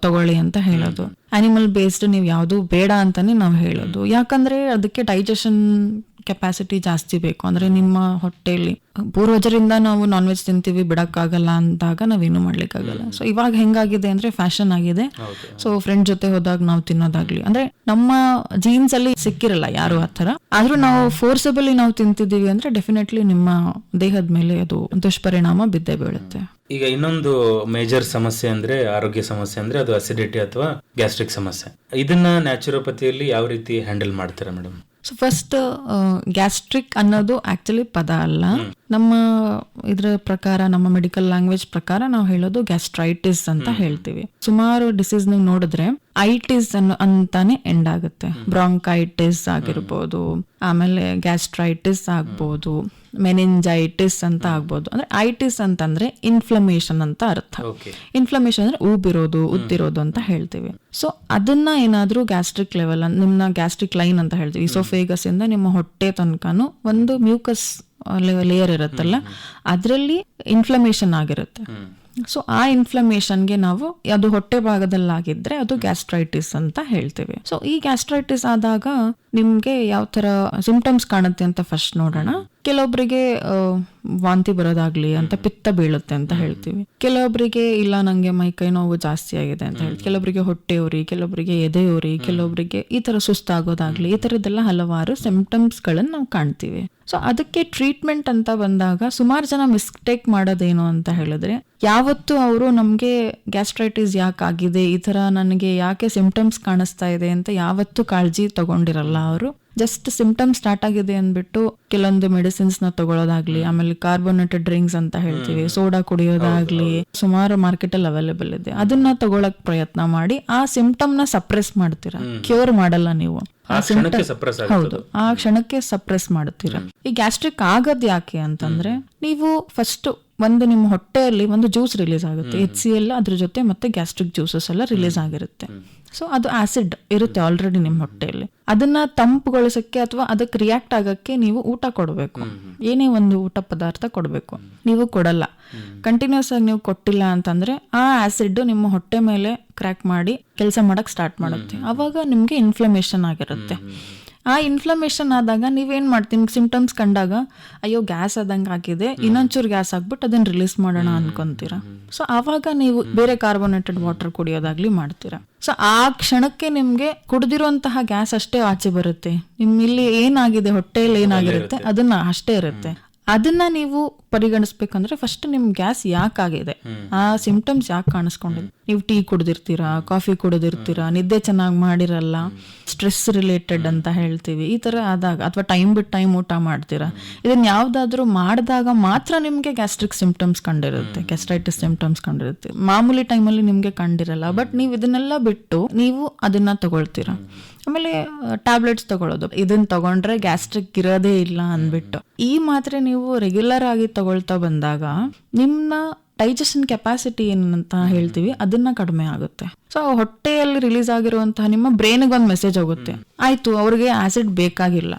ತಗೊಳ್ಳಿ ಅಂತ ಹೇಳೋದು. ಅನಿಮಲ್ ಬೇಸ್ಡ್ ನೀವು ಯಾವುದು ಬೇಡ ಅಂತಾನೆ ನಾವು ಹೇಳೋದು. ಯಾಕಂದ್ರೆ ಅದಕ್ಕೆ ಡೈಜೆಷನ್ ಕೆಪಾಸಿಟಿ ಜಾಸ್ತಿ ಬೇಕು. ಅಂದ್ರೆ ನಿಮ್ಮ ಹೊಟ್ಟೆಯಲ್ಲಿ ಪೂರ್ವಜರಿಂದ ನಾವು ನಾನ್ ವೆಜ್ ತಿಂತೀವಿ ಬಿಡಕ್ಕಾಗಲ್ಲ ಅಂದಾಗ ನಾವೇನು ಮಾಡ್ಲಿಕ್ಕಾಗಲ್ಲ. ಸೊ ಇವಾಗ ಹೆಂಗಾಗಿದೆ ಅಂದ್ರೆ ಫ್ಯಾಷನ್ ಆಗಿದೆ. ಸೊ ಫ್ರೆಂಡ್ ಜೊತೆ ಹೋದಾಗ ನಾವು ತಿನ್ನೋದಾಗ್ಲಿ. ಅಂದ್ರೆ ನಮ್ಮ ಜೀನ್ಸ್ ಅಲ್ಲಿ ಸಿಕ್ಕಿರಲ್ಲ ಯಾರು ಆ ಥರ. ಆದ್ರೂ ನಾವು ಫೋರ್ಸಬಲಿ ನಾವು ತಿಂತಿದ್ದೀವಿ ಅಂದ್ರೆ ಡೆಫಿನೆಟ್ಲಿ ನಿಮ್ಮ ದೇಹದ ಮೇಲೆ ಅದು ದುಷ್ಪರಿಣಾಮ ಬಿದ್ದೇ ಬೀಳುತ್ತೆ. ಈಗ ಇನ್ನೊಂದು ಮೇಜರ್ ಸಮಸ್ಯೆ ಅಂದ್ರೆ ಆರೋಗ್ಯ ಸಮಸ್ಯೆ ಅಂದ್ರೆ ಅದು ಅಸಿಡಿಟಿ ಅಥವಾ ಗ್ಯಾಸ್ಟ್ರಿಕ್ ಸಮಸ್ಯೆ. ಇದನ್ನ ನ್ಯಾಚುರೋಪತಿಯಲ್ಲಿ ಯಾವ ರೀತಿ ಹ್ಯಾಂಡಲ್ ಮಾಡ್ತಾರೆ ಮೇಡಮ್ ಸೊ ಫಸ್ಟ್ ಗ್ಯಾಸ್ಟ್ರಿಕ್ ಅನ್ನೋದು ಆಕ್ಚುಲಿ ಪದ ಅಲ್ಲ. ನಮ್ಮ ಇದ್ರ ಪ್ರಕಾರ ನಮ್ಮ ಮೆಡಿಕಲ್ ಲ್ಯಾಂಗ್ವೇಜ್ ಪ್ರಕಾರ ನಾವು ಹೇಳೋದು ಗ್ಯಾಸ್ಟ್ರೈಟಿಸ್ ಅಂತ ಹೇಳ್ತೀವಿ. ಸುಮಾರು ಡಿಸೀಸ್ ನೀವು ನೋಡಿದ್ರೆ ಐಟಿಸ್ ಅನ್ನೋ ಅಂತಾನೆ ಎಂಡ್ ಆಗುತ್ತೆ. ಬ್ರಾಂಕೈಟಿಸ್ ಆಗಿರ್ಬೋದು ಆಮೇಲೆ ಗ್ಯಾಸ್ಟ್ರೈಟಿಸ್ ಆಗ್ಬೋದು. ಮೆನಿಂಜೈಟಿಸ್ ಅಂತ ಆಗ್ಬೋದು. ಅಂದ್ರೆ ಐಟಿಸ್ ಅಂತಂದ್ರೆ ಇನ್ಫ್ಲಮೇಷನ್ ಅಂತ ಅರ್ಥ. ಇನ್ಫ್ಲಮೇಷನ್ ಅಂದ್ರೆ ಊಬಿರೋದು ಉದ್ದಿರೋದು ಅಂತ ಹೇಳ್ತೀವಿ. ಸೊ ಅದನ್ನ ಏನಾದ್ರೂ ಗ್ಯಾಸ್ಟ್ರಿಕ್ ಲೆವೆಲ್ ನಿಮ್ನ ಗ್ಯಾಸ್ಟ್ರಿಕ್ ಲೈನ್ ಅಂತ ಹೇಳ್ತೀವಿ. ಇಸೋಫೇಗಸ್ ಇಂದ ನಿಮ್ಮ ಹೊಟ್ಟೆ ತನಕನು ಒಂದು ಮ್ಯೂಕಸ್ ಲೇಯರ್ ಇರುತ್ತಲ್ಲ ಅದರಲ್ಲಿ ಇನ್ಫ್ಲಮೇಷನ್ ಆಗಿರುತ್ತೆ. ಸೊ ಆ ಇನ್ಫ್ಲಮೇಷನ್ಗೆ ನಾವು ಅದು ಹೊಟ್ಟೆ ಭಾಗದಲ್ಲಾಗಿದ್ರೆ ಅದು ಗ್ಯಾಸ್ಟ್ರೈಟಿಸ್ ಅಂತ ಹೇಳ್ತೀವಿ. ಸೊ ಈ ಗ್ಯಾಸ್ಟ್ರೈಟಿಸ್ ಆದಾಗ ನಿಮ್ಗೆ ಯಾವ ತರ ಸಿಂಪ್ಟಮ್ಸ್ ಕಾಣುತ್ತೆ ಅಂತ ಫಸ್ಟ್ ನೋಡೋಣ. ಕೆಲವೊಬ್ಬರಿಗೆ ವಾಂತಿ ಬರೋದಾಗ್ಲಿ ಅಂತ ಪಿತ್ತ ಬೀಳುತ್ತೆ ಅಂತ ಹೇಳ್ತೀವಿ. ಕೆಲವೊಬ್ಬರಿಗೆ ಇಲ್ಲ ನಂಗೆ ಮೈ ಕೈ ನೋವು ಜಾಸ್ತಿ ಆಗಿದೆ ಅಂತ ಹೇಳಿ ಕೆಲವೊಬ್ಬರಿಗೆ ಹೊಟ್ಟೆ ಉರಿ ಕೆಲವೊಬ್ಬರಿಗೆ ಎದೆ ಉರಿ ಕೆಲವೊಬ್ಬರಿಗೆ ಈ ತರ ಸುಸ್ತಾಗೋದಾಗ್ಲಿ ಈ ತರದೆಲ್ಲ ಹಲವಾರು ಸಿಂಪ್ಟಮ್ಸ್ ಗಳನ್ನ ನಾವು ಕಾಣ್ತೀವಿ. ಸೊ ಅದಕ್ಕೆ ಟ್ರೀಟ್ಮೆಂಟ್ ಅಂತ ಬಂದಾಗ ಸುಮಾರು ಜನ ಮಿಸ್ಟೇಕ್ ಮಾಡೋದೇನು ಅಂತ ಹೇಳಿದ್ರೆ ಯಾವತ್ತು ಅವರು ನಮಗೆ ಗ್ಯಾಸ್ಟ್ರೈಟಿಸ್ ಯಾಕೆ ಆಗಿದೆ ಈ ತರ ನನಗೆ ಯಾಕೆ ಸಿಂಪ್ಟಮ್ಸ್ ಕಾಣಿಸ್ತಾ ಇದೆ ಅಂತ ಯಾವತ್ತು ಕಾಳಜಿ ತಗೊಂಡಿರಲ್ಲ ಅವರು. ಜಸ್ಟ್ ಸಿಂಪ್ಟಮ್ ಸ್ಟಾರ್ಟ್ ಆಗಿದೆ ಅಂದ್ಬಿಟ್ಟು ಕೆಲವೊಂದು ಮೆಡಿಸಿನ್ಸ್ನ ತಗೊಳ್ಳೋದಾಗ್ಲಿ ಆಮೇಲೆ ಕಾರ್ಬೋನೇಟೆಡ್ ಡ್ರಿಂಕ್ಸ್ ಅಂತ ಹೇಳ್ತೀವಿ ಸೋಡಾ ಕುಡಿಯೋದಾಗ್ಲಿ ಸುಮಾರು ಮಾರ್ಕೆಟ್ ಅಲ್ಲಿ ಅವೈಲೇಬಲ್ ಇದೆ. ಅದನ್ನ ತಗೊಳಕ್ ಪ್ರಯತ್ನ ಮಾಡಿ ಆ ಸಿಂಪ್ಟಮ್ನ ಸಪ್ರೆಸ್ ಮಾಡ್ತೀರಾ? ಕ್ಯೂರ್ ಮಾಡಲ್ಲ ನೀವು. ಆ ಕ್ಷಣಕ್ಕೆ ಸಪ್ರೆಸ್ ಹೌದು ಆ ಕ್ಷಣಕ್ಕೆ ಸಪ್ರೆಸ್ ಮಾಡ್ತೀರಾ? ಈ ಗ್ಯಾಸ್ಟ್ರಿಕ್ ಆಗದ್ ಯಾಕೆ ಅಂತಂದ್ರೆ ನೀವು ಫಸ್ಟ್ ಒಂದು ನಿಮ್ಮ ಹೊಟ್ಟೆಯಲ್ಲಿ ಒಂದು ಜ್ಯೂಸ್ ರಿಲೀಸ್ ಆಗುತ್ತೆ. ಎಚ್ ಸಿ ಎಲ್ ಅದ್ರ ಜೊತೆ ಮತ್ತೆ ಗ್ಯಾಸ್ಟ್ರಿಕ್ ಜ್ಯೂಸಸ್ ಎಲ್ಲ ರಿಲೀಸ್ ಆಗಿರುತ್ತೆ. ಸೊ ಅದು ಆಸಿಡ್ ಇರುತ್ತೆ ಆಲ್ರೆಡಿ ನಿಮ್ಮ ಹೊಟ್ಟೆಯಲ್ಲಿ. ಅದನ್ನ ತಂಪುಗೊಳಿಸಕ್ಕೆ ಅಥವಾ ಅದಕ್ಕೆ ರಿಯಾಕ್ಟ್ ಆಗಕ್ಕೆ ನೀವು ಊಟ ಕೊಡಬೇಕು. ಏನೇ ಒಂದು ಊಟ ಪದಾರ್ಥ ಕೊಡಬೇಕು. ನೀವು ಕೊಡಲ್ಲ. ಕಂಟಿನ್ಯೂಸ್ ಆಗಿ ನೀವು ಕೊಟ್ಟಿಲ್ಲ ಅಂತಂದ್ರೆ ಆ ಆಸಿಡ್ ನಿಮ್ಮ ಹೊಟ್ಟೆ ಮೇಲೆ ಕ್ರ್ಯಾಕ್ ಮಾಡಿ ಕೆಲಸ ಮಾಡಕ್ ಸ್ಟಾರ್ಟ್ ಮಾಡುತ್ತೆ. ಅವಾಗ ನಿಮ್ಗೆ ಇನ್ಫ್ಲಮೇಷನ್ ಆಗಿರುತ್ತೆ. ಆ ಇನ್ಫ್ಲಮೇಷನ್ ಆದಾಗ ನೀವೇನ್ ಮಾಡ್ತೀವಿ ಸಿಂಪ್ಟಮ್ಸ್ ಕಂಡಾಗ ಅಯ್ಯೋ ಗ್ಯಾಸ್ ಆದಂಗೆ ಆಗಿದೆ ಇನ್ನೊಂಚೂರು ಗ್ಯಾಸ್ ಹಾಕ್ಬಿಟ್ಟು ಅದನ್ನ ರಿಲೀಸ್ ಮಾಡೋಣ ಅನ್ಕೊಂತೀರಾ? ಸೊ ಆವಾಗ ನೀವು ಬೇರೆ ಕಾರ್ಬೋನೇಟೆಡ್ ವಾಟರ್ ಕುಡಿಯೋದಾಗ್ಲಿ ಮಾಡ್ತೀರಾ. ಸೊ ಆ ಕ್ಷಣಕ್ಕೆ ನಿಮ್ಗೆ ಕುಡಿದಿರುವಂತಹ ಗ್ಯಾಸ್ ಅಷ್ಟೇ ಆಚೆ ಬರುತ್ತೆ. ನಿಮ್ ಇಲ್ಲಿ ಏನಾಗಿದೆ ಹೊಟ್ಟೆಯಲ್ಲಿ ಏನಾಗಿರುತ್ತೆ ಅದನ್ನ ಅಷ್ಟೇ ಇರುತ್ತೆ. ಅದನ್ನ ನೀವು ಪರಿಗಣಿಸ್ಬೇಕಂದ್ರೆ ಫಸ್ಟ್ ನಿಮ್ ಗ್ಯಾಸ್ ಯಾಕಾಗಿದೆ ಆ ಸಿಂಪ್ಟಮ್ಸ್ ಯಾಕೆ ಕಾಣಿಸ್ಕೊಂಡಿದೆ ನೀವು ಟೀ ಕುಡಿದಿರ್ತೀರಾ ಕಾಫಿ ಕುಡಿದಿರ್ತೀರಾ ನಿದ್ದೆ ಚೆನ್ನಾಗಿ ಮಾಡಿರಲ್ಲ ಸ್ಟ್ರೆಸ್ ರಿಲೇಟೆಡ್ ಅಂತ ಹೇಳ್ತೀವಿ. ಈ ತರ ಆದಾಗ ಅಥವಾ ಟೈಮ್ ಬಿಟ್ಟು ಟೈಮ್ ಊಟ ಮಾಡ್ತೀರಾ? ಇದನ್ನ ಯಾವ್ದಾದ್ರು ಮಾಡಿದಾಗ ಮಾತ್ರ ನಿಮ್ಗೆ ಗ್ಯಾಸ್ಟ್ರಿಕ್ ಸಿಂಪ್ಟಮ್ಸ್ ಕಂಡಿರುತ್ತೆ ಗ್ಯಾಸ್ಟ್ರೈಟಿಸ್ ಸಿಂಪ್ಟಮ್ಸ್ ಕಂಡಿರುತ್ತೆ. ಮಾಮೂಲಿ ಟೈಮಲ್ಲಿ ನಿಮ್ಗೆ ಕಂಡಿರಲ್ಲ ಬಟ್ ನೀವು ಇದನ್ನೆಲ್ಲ ಬಿಟ್ಟು ನೀವು ಅದನ್ನ ತಗೊಳ್ತೀರಾ? ಆಮೇಲೆ ಟ್ಯಾಬ್ಲೆಟ್ಸ್ ತಗೊಳ್ಳೋದು. ಇದನ್ನ ತಗೊಂಡ್ರೆ ಗ್ಯಾಸ್ಟ್ರಿಕ್ ಇರೋದೇ ಇಲ್ಲ ಅಂದ್ಬಿಟ್ಟು. ಈ ಮಾತ್ರೆ ನೀವು ರೆಗ್ಯುಲರ್ ಆಗಿ ತಗೊಳ್ತಾ ಬಂದಾಗ ನಿಮ್ಮ ಡೈಜೆಷನ್ ಕೆಪಾಸಿಟಿ ಏನಂತ ಹೇಳ್ತೀವಿ ಅದನ್ನ ಕಡಿಮೆ ಆಗುತ್ತೆ. ಸೊ ಹೊಟ್ಟೆಯಲ್ಲಿ ರಿಲೀಸ್ ಆಗಿರುವಂತಹ ನಿಮ್ಮ ಬ್ರೈನ್ಗೆ ಒಂದು ಮೆಸೇಜ್ ಹೋಗುತ್ತೆ. ಆಯ್ತು ಅವ್ರಿಗೆ ಆಸಿಡ್ ಬೇಕಾಗಿಲ್ಲ.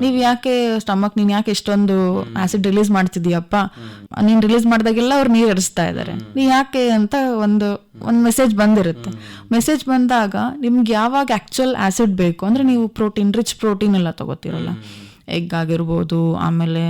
ನೀವ್ ಯಾಕೆ ಸ್ಟಮಕ್ ನೀನ್ ಯಾಕೆ ಇಷ್ಟೊಂದು ಆಸಿಡ್ ರಿಲೀಸ್ ಮಾಡ್ತಿದೀಯಪ್ಪ ನೀನ್ ರಿಲೀಸ್ ಮಾಡಿದಾಗೆಲ್ಲ ಅವ್ರು ನೀರ್ ಎರಿಸ್ತಾ ಇದಾರೆ. ನೀ ಯಾಕೆ ಅಂತ ಒಂದು ಒಂದ್ ಮೆಸೇಜ್ ಬಂದಿರುತ್ತೆ. ಮೆಸೇಜ್ ಬಂದಾಗ ನಿಮ್ಗೆ ಯಾವಾಗ ಆಕ್ಚುಯಲ್ ಆಸಿಡ್ ಬೇಕು ಅಂದ್ರೆ ನೀವು ಪ್ರೋಟೀನ್ ರಿಚ್ ಪ್ರೋಟೀನ್ ಎಲ್ಲ ತಗೋತಿರಲ್ಲ. ಎಗ್ ಆಗಿರ್ಬೋದು ಆಮೇಲೆ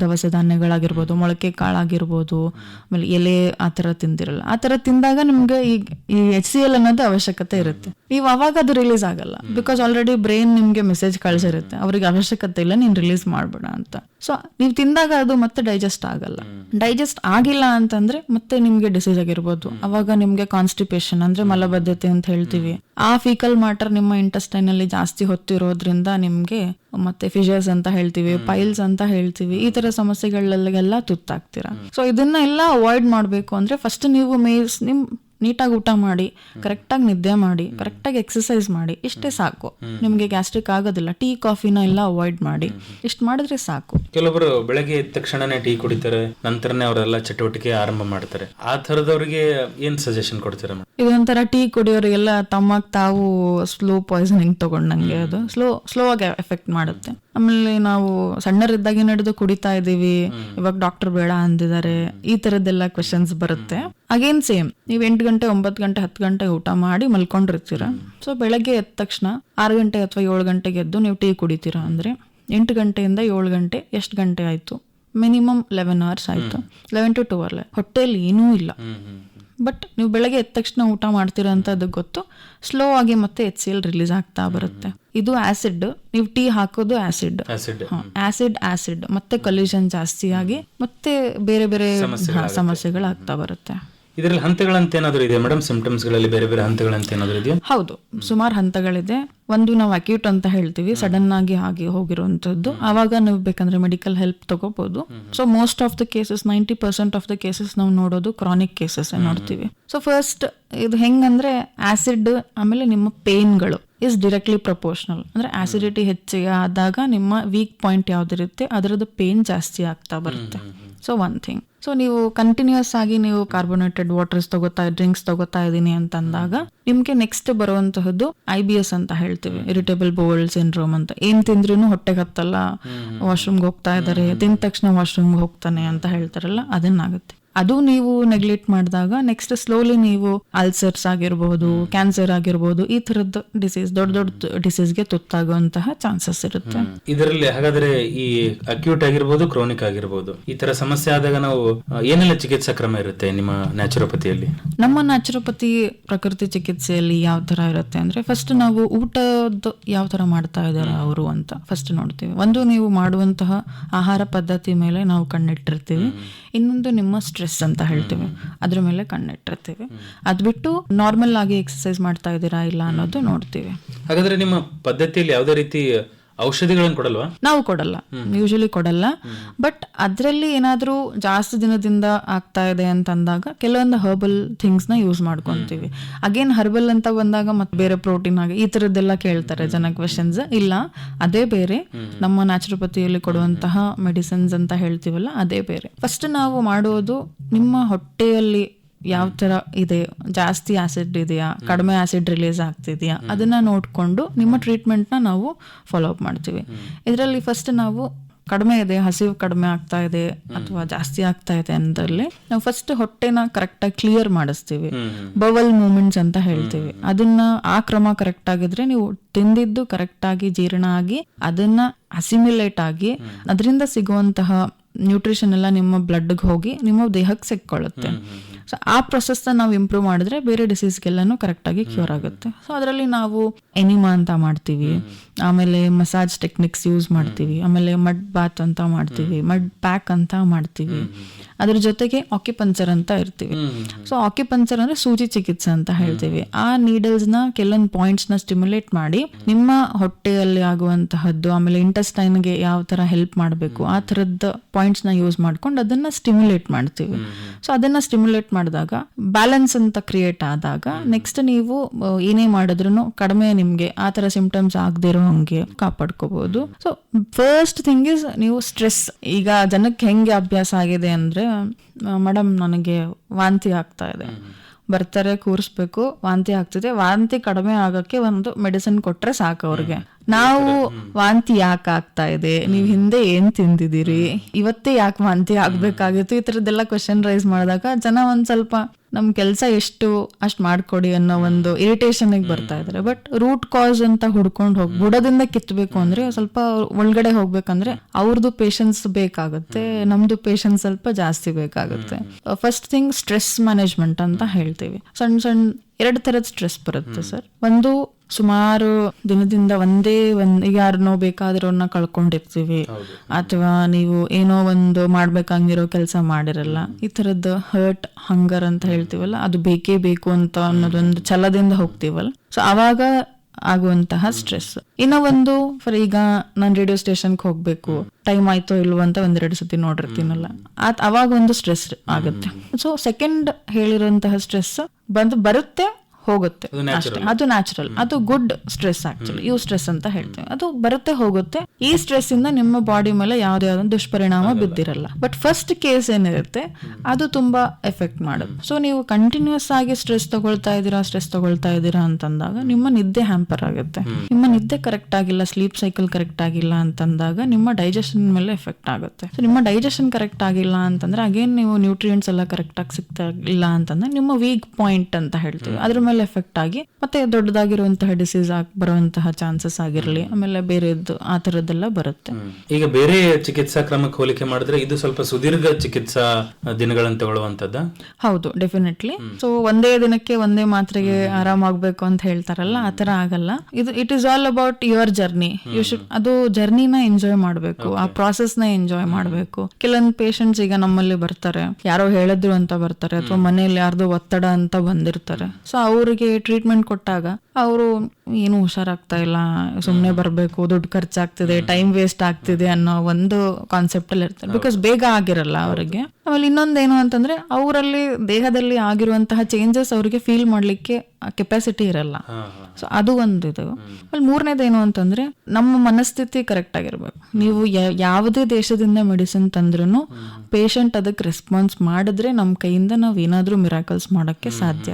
ದವಸ ಧಾನ್ಯಗಳಾಗಿರ್ಬೋದು ಮೊಳಕೆ ಕಾಳಾಗಿರ್ಬೋದು ಆಮೇಲೆ ಎಲೆ ಆ ಥರ ತಿಂದಿರಲ್ಲ. ಆ ಥರ ತಿಂದಾಗ ನಿಮ್ಗೆ ಈ ಈ ಎಚ್ ಸಿ ಎಲ್ ಅನ್ನೋದು ಅವಶ್ಯಕತೆ ಇರುತ್ತೆ. ನೀವು ಅವಾಗ ಅದು ರಿಲೀಸ್ ಆಗಲ್ಲ ಬಿಕಾಸ್ ಆಲ್ರೆಡಿ ಬ್ರೈನ್ ನಿಮಗೆ ಮೆಸೇಜ್ ಕಳಿಸಿರುತ್ತೆ. ಅವ್ರಿಗೆ ಅವಶ್ಯಕತೆ ಇಲ್ಲ ನೀನು ರಿಲೀಸ್ ಮಾಡ್ಬೇಡ ಅಂತ. ಸೊ ನೀವು ತಿಂದಾಗ ಅದು ಮತ್ತೆ ಡೈಜೆಸ್ಟ್ ಆಗಲ್ಲ. ಡೈಜೆಸ್ಟ್ ಆಗಿಲ್ಲ ಅಂತಂದ್ರೆ ಮತ್ತೆ ನಿಮ್ಗೆ ಡಿಸೀಸ್ ಆಗಿರ್ಬೋದು. ಅವಾಗ ನಿಮ್ಗೆ ಕಾನ್ಸ್ಟಿಪೇಷನ್ ಅಂದ್ರೆ ಮಲಬದ್ಧತೆ ಅಂತ ಹೇಳ್ತೀವಿ. ಆ ಫೀಕಲ್ ಮಾಟರ್ ನಿಮ್ಮ ಇಂಟೆಸ್ಟೈನ್ ಅಲ್ಲಿ ಜಾಸ್ತಿ ಹೊತ್ತಿರೋದ್ರಿಂದ ನಿಮ್ಗೆ ಮತ್ತೆ ಫಿಶರ್ಸ್ ಅಂತ ಹೇಳ್ತೀವಿ ಪೈಲ್ಸ್ ಅಂತ ಹೇಳ್ತೀವಿ ಈ ತರ ಸಮಸ್ಯೆಗಳಲ್ಲಿಗೆಲ್ಲ ತುತ್ತಾಗ್ತೀರಾ? ಸೊ ಇದನ್ನ ಎಲ್ಲ ಅವಾಯ್ಡ್ ಮಾಡಬೇಕು ಅಂದ್ರೆ ಫಸ್ಟ್ ನೀವು ಮೇಲ್ಸ್ ನಿಮ್ ನೀಟಾಗಿ ಊಟ ಮಾಡಿ ಕರೆಕ್ಟಾಗಿ ನಿದ್ದೆ ಮಾಡಿ ಕರೆಕ್ಟಾಗಿ ಎಕ್ಸಸೈಸ್ ಮಾಡಿ ಇಷ್ಟೇ ಸಾಕು. ನಿಮಗೆ ಗ್ಯಾಸ್ಟ್ರಿಕ್ ಆಗೋದಿಲ್ಲ ಟೀ ಕಾಫಿನ ಎಲ್ಲ ಅವಾಯ್ಡ್ ಮಾಡಿ ಇಷ್ಟು ಮಾಡಿದ್ರೆ ಸಾಕು. ಕೆಲವೊಬ್ರು ಬೆಳಗ್ಗೆ ಎದ್ದ ತಕ್ಷಣನೇ ಟೀ ಕುಡಿತಾರೆ ನಂತರನೇ ಅವರೆಲ್ಲ ಚಟುವಟಿಕೆ ಆರಂಭ ಮಾಡ್ತಾರೆ. ಆ ಥರದವ್ರಿಗೆ ಏನ್ ಸಜೆಷನ್ ಕೊಡ್ತೀರಾ ಇದೊಂಥರ ಟೀ ಕುಡಿಯೋರಿಗೆಲ್ಲ ತಮ್ಮಗ್ ತಾವು ಸ್ಲೋ ಪಾಯ್ಸನಿಂಗ್ ತಗೊಂಡಂಗೆ ಅದು. ಸ್ಲೋ ಸ್ಲೋ ಆಗಿ ಎಫೆಕ್ಟ್ ಮಾಡುತ್ತೆ. ಆಮೇಲೆ ನಾವು ಸಣ್ಣರಿದ್ದಾಗ ನಡೆದು ಕುಡಿತಾ ಇದ್ದೀವಿ. ಇವಾಗ ಡಾಕ್ಟರ್ ಬೇಡ ಅಂದಿದ್ದಾರೆ. ಈ ತರದ್ದೆಲ್ಲ ಕ್ವೆಶನ್ಸ್ ಬರುತ್ತೆ. ಅಗೇನ್ ಸೇಮ್ ನೀವು ಎಂಟು ಗಂಟೆ ಒಂಬತ್ತು ಗಂಟೆ ಹತ್ತು ಗಂಟೆ ಊಟ ಮಾಡಿ ಮಲ್ಕೊಂಡಿರ್ತೀರ. ಸೊ ಬೆಳಗ್ಗೆ ಎದ್ದ ತಕ್ಷಣ ಆರು ಗಂಟೆ ಅಥವಾ ಏಳು ಗಂಟೆಗೆ ಎದ್ದು ನೀವು ಟೀ ಕುಡಿತೀರಾ ಅಂದ್ರೆ ಎಂಟು ಗಂಟೆಯಿಂದ ಏಳು ಗಂಟೆ ಎಷ್ಟು ಗಂಟೆ ಆಯ್ತು? ಮಿನಿಮಮ್ ಲೆವೆನ್ ಅವರ್ಸ್ ಆಯ್ತು. ಲೆವೆನ್ ಟು ಟೂ ಅವರ್ ಹೊಟ್ಟೆಯಲ್ಲಿ ಏನೂ ಇಲ್ಲ. ಬಟ್ ನೀವು ಬೆಳಗ್ಗೆ ಎದ್ದ ತಕ್ಷಣ ಊಟ ಮಾಡ್ತೀರಾ ಅಂತ ಅದು ಗೊತ್ತು. ಸ್ಲೋ ಆಗಿ ಮತ್ತೆ ಎಚ್ ಸಿ ಎಲ್ ರಿಲೀಸ್ ಆಗ್ತಾ ಬರುತ್ತೆ. ಇದು ಆಸಿಡ್ ನೀವು ಟೀ ಹಾಕೋದು ಆಸಿಡ್ ಆಸಿಡ್ ಆಸಿಡ್ ಆಸಿಡ್ ಮತ್ತೆ ಕಲ್ಯೂಷನ್ ಜಾಸ್ತಿ ಆಗಿ ಮತ್ತೆ ಬೇರೆ ಬೇರೆ ಸಮಸ್ಯೆಗಳು ಸಮಸ್ಯೆಗಳಾಗ್ತಾ ಬರುತ್ತೆ. ಇದರಲ್ಲಿ ಹಂತಗಳಂತ ಏನಾದರೂ ಇದೆ ಮೇಡಮ್ ಸಿಂಪ್ಟಮ್ಸ್ಗಳಲ್ಲಿ ಬೇರೆ ಬೇರೆ ಹಂತಗಳಂತ ಏನಾದರೂ ಇದೆಯಾ? ಹೌದು. ಸುಮಾರು ಹಂತಗಳಿದೆ. ಒಂದು ನಾವು ಅಕ್ಯೂಟ್ ಅಂತ ಹೇಳ್ತೀವಿ. ಸಡನ್ ಆಗಿ ಆಗಿ ಹೋಗಿರುವಂತದ್ದು ಆವಾಗ ನೀವು ಬೇಕಂದ್ರೆ ಮೆಡಿಕಲ್ ಹೆಲ್ಪ್ ತಗೋಬಹುದು so most of the cases ninety percent of the cases ನಾವು ನೋಡೋದು ಕ್ರಾನಿಕ್ ಕೇಸಸ್ ನೋಡ್ತೀವಿ. ಸೊ ಫಸ್ಟ್ ಇದು ಹೆಂಗಂದ್ರೆ ಆಸಿಡ್ ಆಮೇಲೆ ನಿಮ್ಮ ಪೇನ್ಗಳು ಇಸ್ ಡೈರೆಕ್ಟ್ಲಿ ಪ್ರಪೋರ್ಷನಲ್ ಅಂದ್ರೆ ಆಸಿಡಿಟಿ ಹೆಚ್ಚಿಗೆ ಆದಾಗ ನಿಮ್ಮ ವೀಕ್ ಪಾಯಿಂಟ್ ಯಾವ್ದಿರುತ್ತೆ ಅದರದ್ದು ಪೇನ್ ಜಾಸ್ತಿ ಆಗ್ತಾ ಬರುತ್ತೆ. ಸೊ ಒನ್ ಥಿಂಗ್ ಸೊ ನೀವು ಕಂಟಿನ್ಯೂಸ್ ಆಗಿ ನೀವು ಕಾರ್ಬೋನೇಟೆಡ್ ವಾಟರ್ಸ್ ತಗೋತಾ ಡ್ರಿಂಕ್ಸ್ ತಗೋತಾ ಇದೀನಿ ಅಂತ ಅಂದಾಗ ನಿಮ್ಗೆ ನೆಕ್ಸ್ಟ್ ಬರುವಂತಹದ್ದು ಐ ಬಿ ಎಸ್ ಅಂತ ಹೇಳ್ತೀವಿ. ಇರಿಟೇಬಲ್ ಬೌಲ್ ಸಿಂಡ್ರೋಮ್ ಅಂತ. ಏನ್ ತಿಂದ್ರೂ ಹೊಟ್ಟೆಗೆ ಹತ್ತಲ್ಲ ವಾಶ್ರೂಮ್ಗೆ ಹೋಗ್ತಾ ಇದಾರೆ ತಿಂದ ತಕ್ಷಣ ವಾಶ್ರೂಮ್ಗೆ ಹೋಗ್ತಾನೆ ಅಂತ ಹೇಳ್ತಾರಲ್ಲ ಅದನ್ನಾಗುತ್ತೆ. ಅದು ನೀವು ನೆಗ್ಲೆಕ್ಟ್ ಮಾಡಿದಾಗ ನೆಕ್ಸ್ಟ್ ಸ್ಲೋಲಿ ನೀವು ಅಲ್ಸರ್ಸ್ ಆಗಿರ್ಬೋದು ಕ್ಯಾನ್ಸರ್ ಆಗಿರ್ಬೋದು ಈ ತರದ ಡಿಸೀಸ್ ದೊಡ್ಡ ದೊಡ್ಡ ಡಿಸೀಸ್ಗೆ ತುತ್ತಾಗುವಂತಹ ಚಾನ್ಸಸ್ ಇರುತ್ತೆ. ಇದರಲ್ಲಿ ಹಾಗಾದ್ರೆ ಈ ಅಕ್ಯೂಟ್ ಆಗಿರ್ಬೋದು ಕ್ರೋನಿಕ್ ಆಗಿರ್ಬೋದು ಈ ತರ ಸಮಸ್ಯೆ ಆದಾಗ ನಾವು ಏನೆಲ್ಲ ಚಿಕಿತ್ಸಾ ಕ್ರಮ ಇರುತ್ತೆ ನಿಮ್ಮ ನ್ಯಾಚುರೋಪತಿಯಲ್ಲಿ ನಮ್ಮ ನ್ಯಾಚುರೋಪತಿ ಪ್ರಕೃತಿ ಚಿಕಿತ್ಸೆಯಲ್ಲಿ ಯಾವ ತರ ಇರುತ್ತೆ ಅಂದ್ರೆ ಫಸ್ಟ್ ನಾವು ಊಟದ ಯಾವ ತರ ಮಾಡ್ತಾ ಇದಾರೆ ಅವರು ಅಂತ ಫಸ್ಟ್ ನೋಡ್ತೀವಿ. ಒಂದು ನೀವು ಮಾಡುವಂತಹ ಆಹಾರ ಪದ್ಧತಿ ಮೇಲೆ ನಾವು ಕಣ್ಣಿಟ್ಟಿರ್ತೀವಿ. ಇನ್ನೊಂದು ನಿಮ್ಮ ಸ್ಟ್ರೆಸ್ ಅಂತ ಹೇಳ್ತೀವಿ. ಅದ್ರ ಮೇಲೆ ಕಣ್ಣಿಟ್ಟಿರ್ತೀವಿ. ಅದ್ ಬಿಟ್ಟು ನಾರ್ಮಲ್ ಆಗಿ ಎಕ್ಸರ್ಸೈಸ್ ಮಾಡ್ತಾ ಇದ್ದೀರಾ ಇಲ್ಲ ಅನ್ನೋದು ನೋಡ್ತೀವಿ. ಹಾಗಾದ್ರೆ ನಿಮ್ಮ ಪದ್ಧತಿಯಲ್ಲಿ ಯಾವುದೇ ರೀತಿ ಔಷಧಿಗಳನ್ನು ಕೊಡಲ್ವಾ? ನಾವು ಕೊಡಲ್ಲ. ಯೂಶಲಿ ಕೊಡಲ್ಲ. ಬಟ್ ಅದರಲ್ಲಿ ಏನಾದರೂ ಜಾಸ್ತಿ ದಿನದಿಂದ ಆಗ್ತಾ ಇದೆ ಅಂತ ಅಂದಾಗ ಕೆಲವೊಂದು ಹರ್ಬಲ್ ಥಿಂಗ್ಸ್ನ ಯೂಸ್ ಮಾಡ್ಕೊಂತೀವಿ. ಅಗೇನ್ ಹರ್ಬಲ್ ಅಂತ ಬಂದಾಗ ಮತ್ತೆ ಬೇರೆ ಪ್ರೋಟೀನ್ ಆಗಿ ಈ ತರದ್ದೆಲ್ಲ ಕೇಳ್ತಾರೆ ಜನ ಕ್ವೆಶನ್ಸ್ ಇಲ್ಲ ಅದೇ ಬೇರೆ. ನಮ್ಮ ನ್ಯಾಚುರೋಪತಿಯಲ್ಲಿ ಕೊಡುವಂತಹ ಮೆಡಿಸಿನ್ಸ್ ಅಂತ ಹೇಳ್ತೀವಲ್ಲ ಅದೇ ಬೇರೆ. ಫಸ್ಟ್ ನಾವು ಮಾಡೋದು ನಿಮ್ಮ ಹೊಟ್ಟೆಯಲ್ಲಿ ಯಾವ ತರ ಇದೆ ಜಾಸ್ತಿ ಆಸಿಡ್ ಇದೆಯಾ ಕಡಿಮೆ ಆಸಿಡ್ ರಿಲೀಸ್ ಆಗ್ತಿದೆಯಾ ಅದನ್ನ ನೋಡ್ಕೊಂಡು ನಿಮ್ಮ ಟ್ರೀಟ್ಮೆಂಟ್ನ ನಾವು ಫಾಲೋ ಅಪ್ ಮಾಡ್ತೀವಿ. ಇದರಲ್ಲಿ ಫಸ್ಟ್ ನಾವು ಕಡಿಮೆ ಇದೆ ಹಸಿವು ಕಡಿಮೆ ಆಗ್ತಾ ಇದೆ ಅಥವಾ ಜಾಸ್ತಿ ಆಗ್ತಾ ಇದೆ ಅಂದ್ರಲ್ಲಿ ನಾವು ಫಸ್ಟ್ ಹೊಟ್ಟೆನ ಕರೆಕ್ಟಾಗಿ ಕ್ಲಿಯರ್ ಮಾಡಿಸ್ತೀವಿ. ಬವಲ್ ಮೂಮೆಂಟ್ಸ್ ಅಂತ ಹೇಳ್ತೀವಿ. ಅದನ್ನ ಆ ಕ್ರಮ ಕರೆಕ್ಟ್ ಆಗಿದ್ರೆ ನೀವು ತಿಂದಿದ್ದು ಕರೆಕ್ಟ್ ಆಗಿ ಜೀರ್ಣ ಆಗಿ ಅದನ್ನ ಅಸಿಮ್ಯುಲೇಟ್ ಆಗಿ ಅದರಿಂದ ಸಿಗುವಂತಹ ನ್ಯೂಟ್ರಿಷನ್ ಎಲ್ಲ ನಿಮ್ಮ ಬ್ಲಡ್ಗೆ ಹೋಗಿ ನಿಮ್ಮ ದೇಹಕ್ಕೆ ಸಿಕ್ಕೊಳ್ಳುತ್ತೆ. ಸೊ ಆ ಪ್ರೊಸೆಸ್ನ ನಾವು ಇಂಪ್ರೂವ್ ಮಾಡಿದ್ರೆ ಬೇರೆ ಡಿಸೀಸ್ಗೆಲ್ಲನೂ ಕರೆಕ್ಟಾಗಿ ಕ್ಯೂರ್ ಆಗುತ್ತೆ. ಸೊ ಅದರಲ್ಲಿ ನಾವು ಎನಿಮಾ ಅಂತ ಮಾಡ್ತೀವಿ. ಆಮೇಲೆ ಮಸಾಜ್ ಟೆಕ್ನಿಕ್ಸ್ ಯೂಸ್ ಮಾಡ್ತೀವಿ ಆಮೇಲೆ ಮಡ್ ಬಾತ್ ಅಂತ ಮಾಡ್ತೀವಿ ಮಡ್ ಪ್ಯಾಕ್ ಅಂತ ಮಾಡ್ತೀವಿ. ಅದ್ರ ಜೊತೆಗೆ ಆಕ್ಯುಪಂಚರ್ ಅಂತ ಇರ್ತೀವಿ. ಸೊ ಆಕ್ಯುಪಂಚರ್ ಅಂದ್ರೆ ಸೂಜಿ ಚಿಕಿತ್ಸೆ ಅಂತ ಹೇಳ್ತೀವಿ. ಆ ನೀಡಲ್ಸ್ನ ಕೆಲವೊಂದು ಪಾಯಿಂಟ್ಸ್ನ ಸ್ಟಿಮ್ಯುಲೇಟ್ ಮಾಡಿ ನಿಮ್ಮ ಹೊಟ್ಟೆಯಲ್ಲಿ ಆಗುವಂತಹದ್ದು ಆಮೇಲೆ ಇಂಟೆಸ್ಟೈನ್ಗೆ ಯಾವ ತರ ಹೆಲ್ಪ್ ಮಾಡಬೇಕು ಆ ತರದ ಪಾಯಿಂಟ್ಸ್ನ ಯೂಸ್ ಮಾಡ್ಕೊಂಡು ಅದನ್ನ ಸ್ಟಿಮ್ಯುಲೇಟ್ ಮಾಡ್ತೀವಿ. ಸೊ ಅದನ್ನ ಸ್ಟಿಮ್ಯುಲೇಟ್ ಮಾಡಿದಾಗ ಬ್ಯಾಲೆನ್ಸ್ ಅಂತ ಕ್ರಿಯೇಟ್ ಆದಾಗ ನೆಕ್ಸ್ಟ್ ನೀವು ಏನೇ ಮಾಡಿದ್ರು ಕಡಿಮೆ ನಿಮ್ಗೆ ಆ ತರ ಸಿಂಪ್ಟಮ್ಸ್ ಆಗದೆ ಇರೋ ಹಂಗೆ ಕಾಪಾಡ್ಕೋಬಹುದು ಸೊ ಫಸ್ಟ್ ಥಿಂಗ್ ಇಸ್ ನೀವು ಸ್ಟ್ರೆಸ್ ಈಗ ಜನಕ್ಕೆ ಹೆಂಗೆ ಅಭ್ಯಾಸ ಆಗಿದೆ ಅಂದ್ರೆ ಮೇಡಮ್ ನನಗೆ ವಾಂತಿ ಆಗ್ತಾ ಇದೆ. ಬರ್ತಾರೆ ಕೂರಿಸ್ಬೇಕು ವಾಂತಿ ಆಗ್ತಿದೆ. ವಾಂತಿ ಕಡಿಮೆ ಆಗಕ್ಕೆ ಒಂದು ಮೆಡಿಸಿನ್ ಕೊಟ್ರೆ ಸಾಕು ಅವ್ರಿಗೆ. ನಾವು ವಾಂತಿ ಯಾಕೆ ಆಗ್ತಾ ಇದೆ? ನೀವು ಹಿಂದೆ ಏನ್ ತಿಂದಿದ್ದೀರಿ? ಇವತ್ತೇ ಯಾಕೆ ವಾಂತಿ ಆಗ್ಬೇಕಾಗಿತ್ತು? ಈ ಥರದ್ದೆಲ್ಲ ಕ್ವಶನ್ ರೈಸ್ ಮಾಡಿದಾಗ ಜನ ಒಂದು ಸ್ವಲ್ಪ ನಮ್ ಕೆಲಸ ಎಷ್ಟು ಅಷ್ಟು ಮಾಡ್ಕೊಡಿ ಅನ್ನೋ ಒಂದು ಇರಿಟೇಷನ್ ಬರ್ತಾ ಇದ್ದಾರೆ ಬಟ್ ರೂಟ್ ಕಾಸ್ ಅಂತ ಹುಡ್ಕೊಂಡು ಹೋಗಿ ಬುಡದಿಂದ ಕಿತ್ಬೇಕು ಅಂದ್ರೆ ಸ್ವಲ್ಪ ಒಳಗಡೆ ಹೋಗ್ಬೇಕಂದ್ರೆ ಅವ್ರದ್ದು ಪೇಷನ್ಸ್ ಬೇಕಾಗುತ್ತೆ ನಮ್ದು ಪೇಷನ್ಸ್ ಸ್ವಲ್ಪ ಜಾಸ್ತಿ ಬೇಕಾಗುತ್ತೆ. ಫಸ್ಟ್ ಥಿಂಗ್ ಸ್ಟ್ರೆಸ್ ಮ್ಯಾನೇಜ್ಮೆಂಟ್ ಅಂತ ಹೇಳ್ತೀವಿ. ಸಣ್ಣ ಸಣ್ಣ ಎರಡು ತರದ ಸ್ಟ್ರೆಸ್ ಬರುತ್ತೆ ಸರ್. ಒಂದು ಸುಮಾರು ದಿನದಿಂದ ಒಂದೇ ಒಂದ್ ಯಾರನ್ನೋ ಬೇಕಾದ್ರವ್ರನ್ನ ಕಳ್ಕೊಂಡಿರ್ತೀವಿ. ಅಥವಾ ನೀವು ಏನೋ ಒಂದು ಮಾಡ್ಬೇಕಂಗಿರೋ ಕೆಲಸ ಮಾಡಿರಲ್ಲ. ಈ ತರದ್ದು ಹರ್ಟ್ ಹಂಗರ್ ಅಂತ ಹೇಳ್ತೀವಲ್ಲ? ಅದು ಬೇಕೇ ಬೇಕು ಅಂತ ಅನ್ನೋದೊಂದು ಛಲದಿಂದ ಹೋಗ್ತೀವಲ್ಲ? ಸೊ ಅವಾಗ ಆಗುವಂತಹ ಸ್ಟ್ರೆಸ್ ಇನ್ನ ಒಂದು ಫಾರ್ ಈಗ ನಾನು ರೇಡಿಯೋ ಸ್ಟೇಷನ್ಗೆ ಹೋಗ್ಬೇಕು. ಟೈಮ್ ಆಯ್ತೋ ಇಲ್ವೋ ಅಂತ ಒಂದೆರಡು ಸತಿ ನೋಡಿರ್ತೀನಲ್ಲ? ಅವಾಗ ಒಂದು ಸ್ಟ್ರೆಸ್ ಆಗುತ್ತೆ. ಸೊ ಸೆಕೆಂಡ್ ಹೇಳಿರುವಂತಹ ಸ್ಟ್ರೆಸ್ ಬಂದು ಬರುತ್ತೆ. ಹೋಗುತ್ತೆ. ಅಷ್ಟೇ. ಅದು ನ್ಯಾಚುರಲ್ ಅದು good stress actually eustress ಅಂತ ಹೇಳ್ತೀವಿ. ಅದು ಬರುತ್ತೆ ಹೋಗುತ್ತೆ. ಈ ಸ್ಟ್ರೆಸ್ ಇಂದ ನಿಮ್ಮ ಬಾಡಿ ಮೇಲೆ ಯಾವುದೇ ದುಷ್ಪರಿಣಾಮ ಬಿದ್ದಿರಲ್ಲ. ಬಟ್ ಫಸ್ಟ್ ಕೇಸ್ ಏನಿರುತ್ತೆ ಅದು ತುಂಬಾ ಎಫೆಕ್ಟ್ ಮಾಡುತ್ತೆ. ಸೊ ನೀವು ಕಂಟಿನ್ಯೂಸ್ ಆಗಿ ಸ್ಟ್ರೆಸ್ ತಗೊಳ್ತಾ ಇದ್ದೀರಾ ಸ್ಟ್ರೆಸ್ ತಗೊಳ್ತಾ ಇದ್ದೀರಾ ಅಂತಂದಾಗ ನಿಮ್ಮ ನಿದ್ದೆ ಹ್ಯಾಂಪರ್ ಆಗುತ್ತೆ. ನಿಮ್ಮ ನಿದ್ದೆ ಕರೆಕ್ಟ್ ಆಗಿಲ್ಲ ಸ್ಲೀಪ್ ಸೈಕಲ್ ಕರೆಕ್ಟ್ ಆಗಿಲ್ಲ ಅಂತಂದಾಗ ನಿಮ್ಮ ಡೈಜೆಷನ್ ಮೇಲೆ ಎಫೆಕ್ಟ್ ಆಗುತ್ತೆ. ಸೊ ನಿಮ್ಮ ಡೈಜೆಷನ್ ಕರೆಕ್ಟ್ ಆಗಿಲ್ಲ ಅಂತಂದ್ರೆ ಅಗೇನ್ ನೀವು ನ್ಯೂಟ್ರಿಯೆಂಟ್ಸ್ ಎಲ್ಲ ಕರೆಕ್ಟ್ ಆಗಿ ಸಿಗ್ತಾ ಇಲ್ಲ ಅಂತಂದ್ರೆ ನಿಮ್ಮ ವೀಕ್ ಪಾಯಿಂಟ್ ಅಂತ ಹೇಳ್ತೀವಿ. ಅದ್ರ ಮೇಲೆ ಎಫೆಕ್ಟ್ ಆಗಿ ಮತ್ತೆ ದೊಡ್ಡದಾಗಿರುವಂತಹ ಡಿಸೀಸ್ ಆಗಿ ಬರುವಂತಹ ಚಾನ್ಸಸ್ ಆಗಿರಲಿ ಆಮೇಲೆ ಬೇರೆದ್ದು ಆ ತರದ್ದೆಲ್ಲ ಬರುತ್ತೆ. ಈಗ ಬೇರೆ ಚಿಕಿತ್ಸಾ ಕ್ರಮಕ್ಕೆ ಹೋಲಿಕೆ ಮಾಡಿದ್ರೆ ಇದು ಸ್ವಲ್ಪ ಸುದೀರ್ಘ ಚಿಕಿತ್ಸಾ ದಿನಗಳನ್ನು ತಗೊಳ್ಳುವಂತದ್ದ ಹೌದು ಡೆಫಿನೆಟ್ಲಿ ಸೊ ಒಂದೇ ದಿನಕ್ಕೆ ಒಂದೇ ಮಾತ್ರೆಗೆ ಆರಾಮಾಗಬೇಕು ಅಂತ ಹೇಳ್ತಾರಲ್ಲ ಆ ತರ ಆಗಲ್ಲ. ಇದು it is all about your journey you should ಅದು ಜರ್ನಿನ ಎಂಜಾಯ್ ಮಾಡಬೇಕು ಆ ಪ್ರಾಸೆಸ್ನ ಎಂಜಾಯ್ ಮಾಡಬೇಕು. ಕೆಲವೊಂದು ಪೇಷಂಟ್ಸ್ ಈಗ ನಮ್ಮಲ್ಲಿ ಬರ್ತಾರೆ ಯಾರೋ ಹೇಳಿದ್ರು ಅಂತ ಬರ್ತಾರೆ ಅಥವಾ ಮನೆಯಲ್ಲಿ ಯಾರ್ದು ಒತ್ತಡ ಅಂತ ಬಂದಿರ್ತಾರೆ. ಸೊ ಅವ್ರಿಗೆ ಟ್ರೀಟ್ಮೆಂಟ್ ಕೊಟ್ಟಾಗ ಅವರು ಏನು ಹುಷಾರಾಗ್ತಾ ಇಲ್ಲ ಸುಮ್ಮನೆ ಬರಬೇಕು ದುಡ್ಡು ಖರ್ಚಾಗ್ತಿದೆ ಟೈಮ್ ವೇಸ್ಟ್ ಆಗ್ತಿದೆ ಅನ್ನೋ ಒಂದು ಕಾನ್ಸೆಪ್ಟ್ ಅಲ್ಲಿ ಇರ್ತಾರೆ. ಬಿಕಾಸ್ ಬೇಗ ಆಗಿರಲ್ಲ ಅವರಿಗೆ. ಆಮೇಲೆ ಇನ್ನೊಂದೇನು ಅಂತಂದ್ರೆ ಅವರಲ್ಲಿ ದೇಹದಲ್ಲಿ ಆಗಿರುವಂತಹ ಚೇಂಜಸ್ ಅವರಿಗೆ ಫೀಲ್ ಮಾಡ್ಲಿಕ್ಕೆ ಕೆಪಾಸಿಟಿ ಇರಲ್ಲ. ಸೊ ಅದು ಒಂದು ಇದು. ಆಮೇಲೆ ಮೂರನೇದೇನು ಅಂತಂದ್ರೆ ನಮ್ಮ ಮನಸ್ಥಿತಿ ಕರೆಕ್ಟ್ ಆಗಿರ್ಬೇಕು. ನೀವು ಯಾವುದೇ ದೇಶದಿಂದ ಮೆಡಿಸಿನ್ ತಂದ್ರೂ ಪೇಷಂಟ್ ಅದಕ್ಕೆ ರೆಸ್ಪಾನ್ಸ್ ಮಾಡಿದ್ರೆ ನಮ್ಮ ಕೈಯಿಂದ ನಾವು ಏನಾದರೂ ಮಿರಾಕಲ್ಸ್ ಮಾಡೋಕ್ಕೆ ಸಾಧ್ಯ.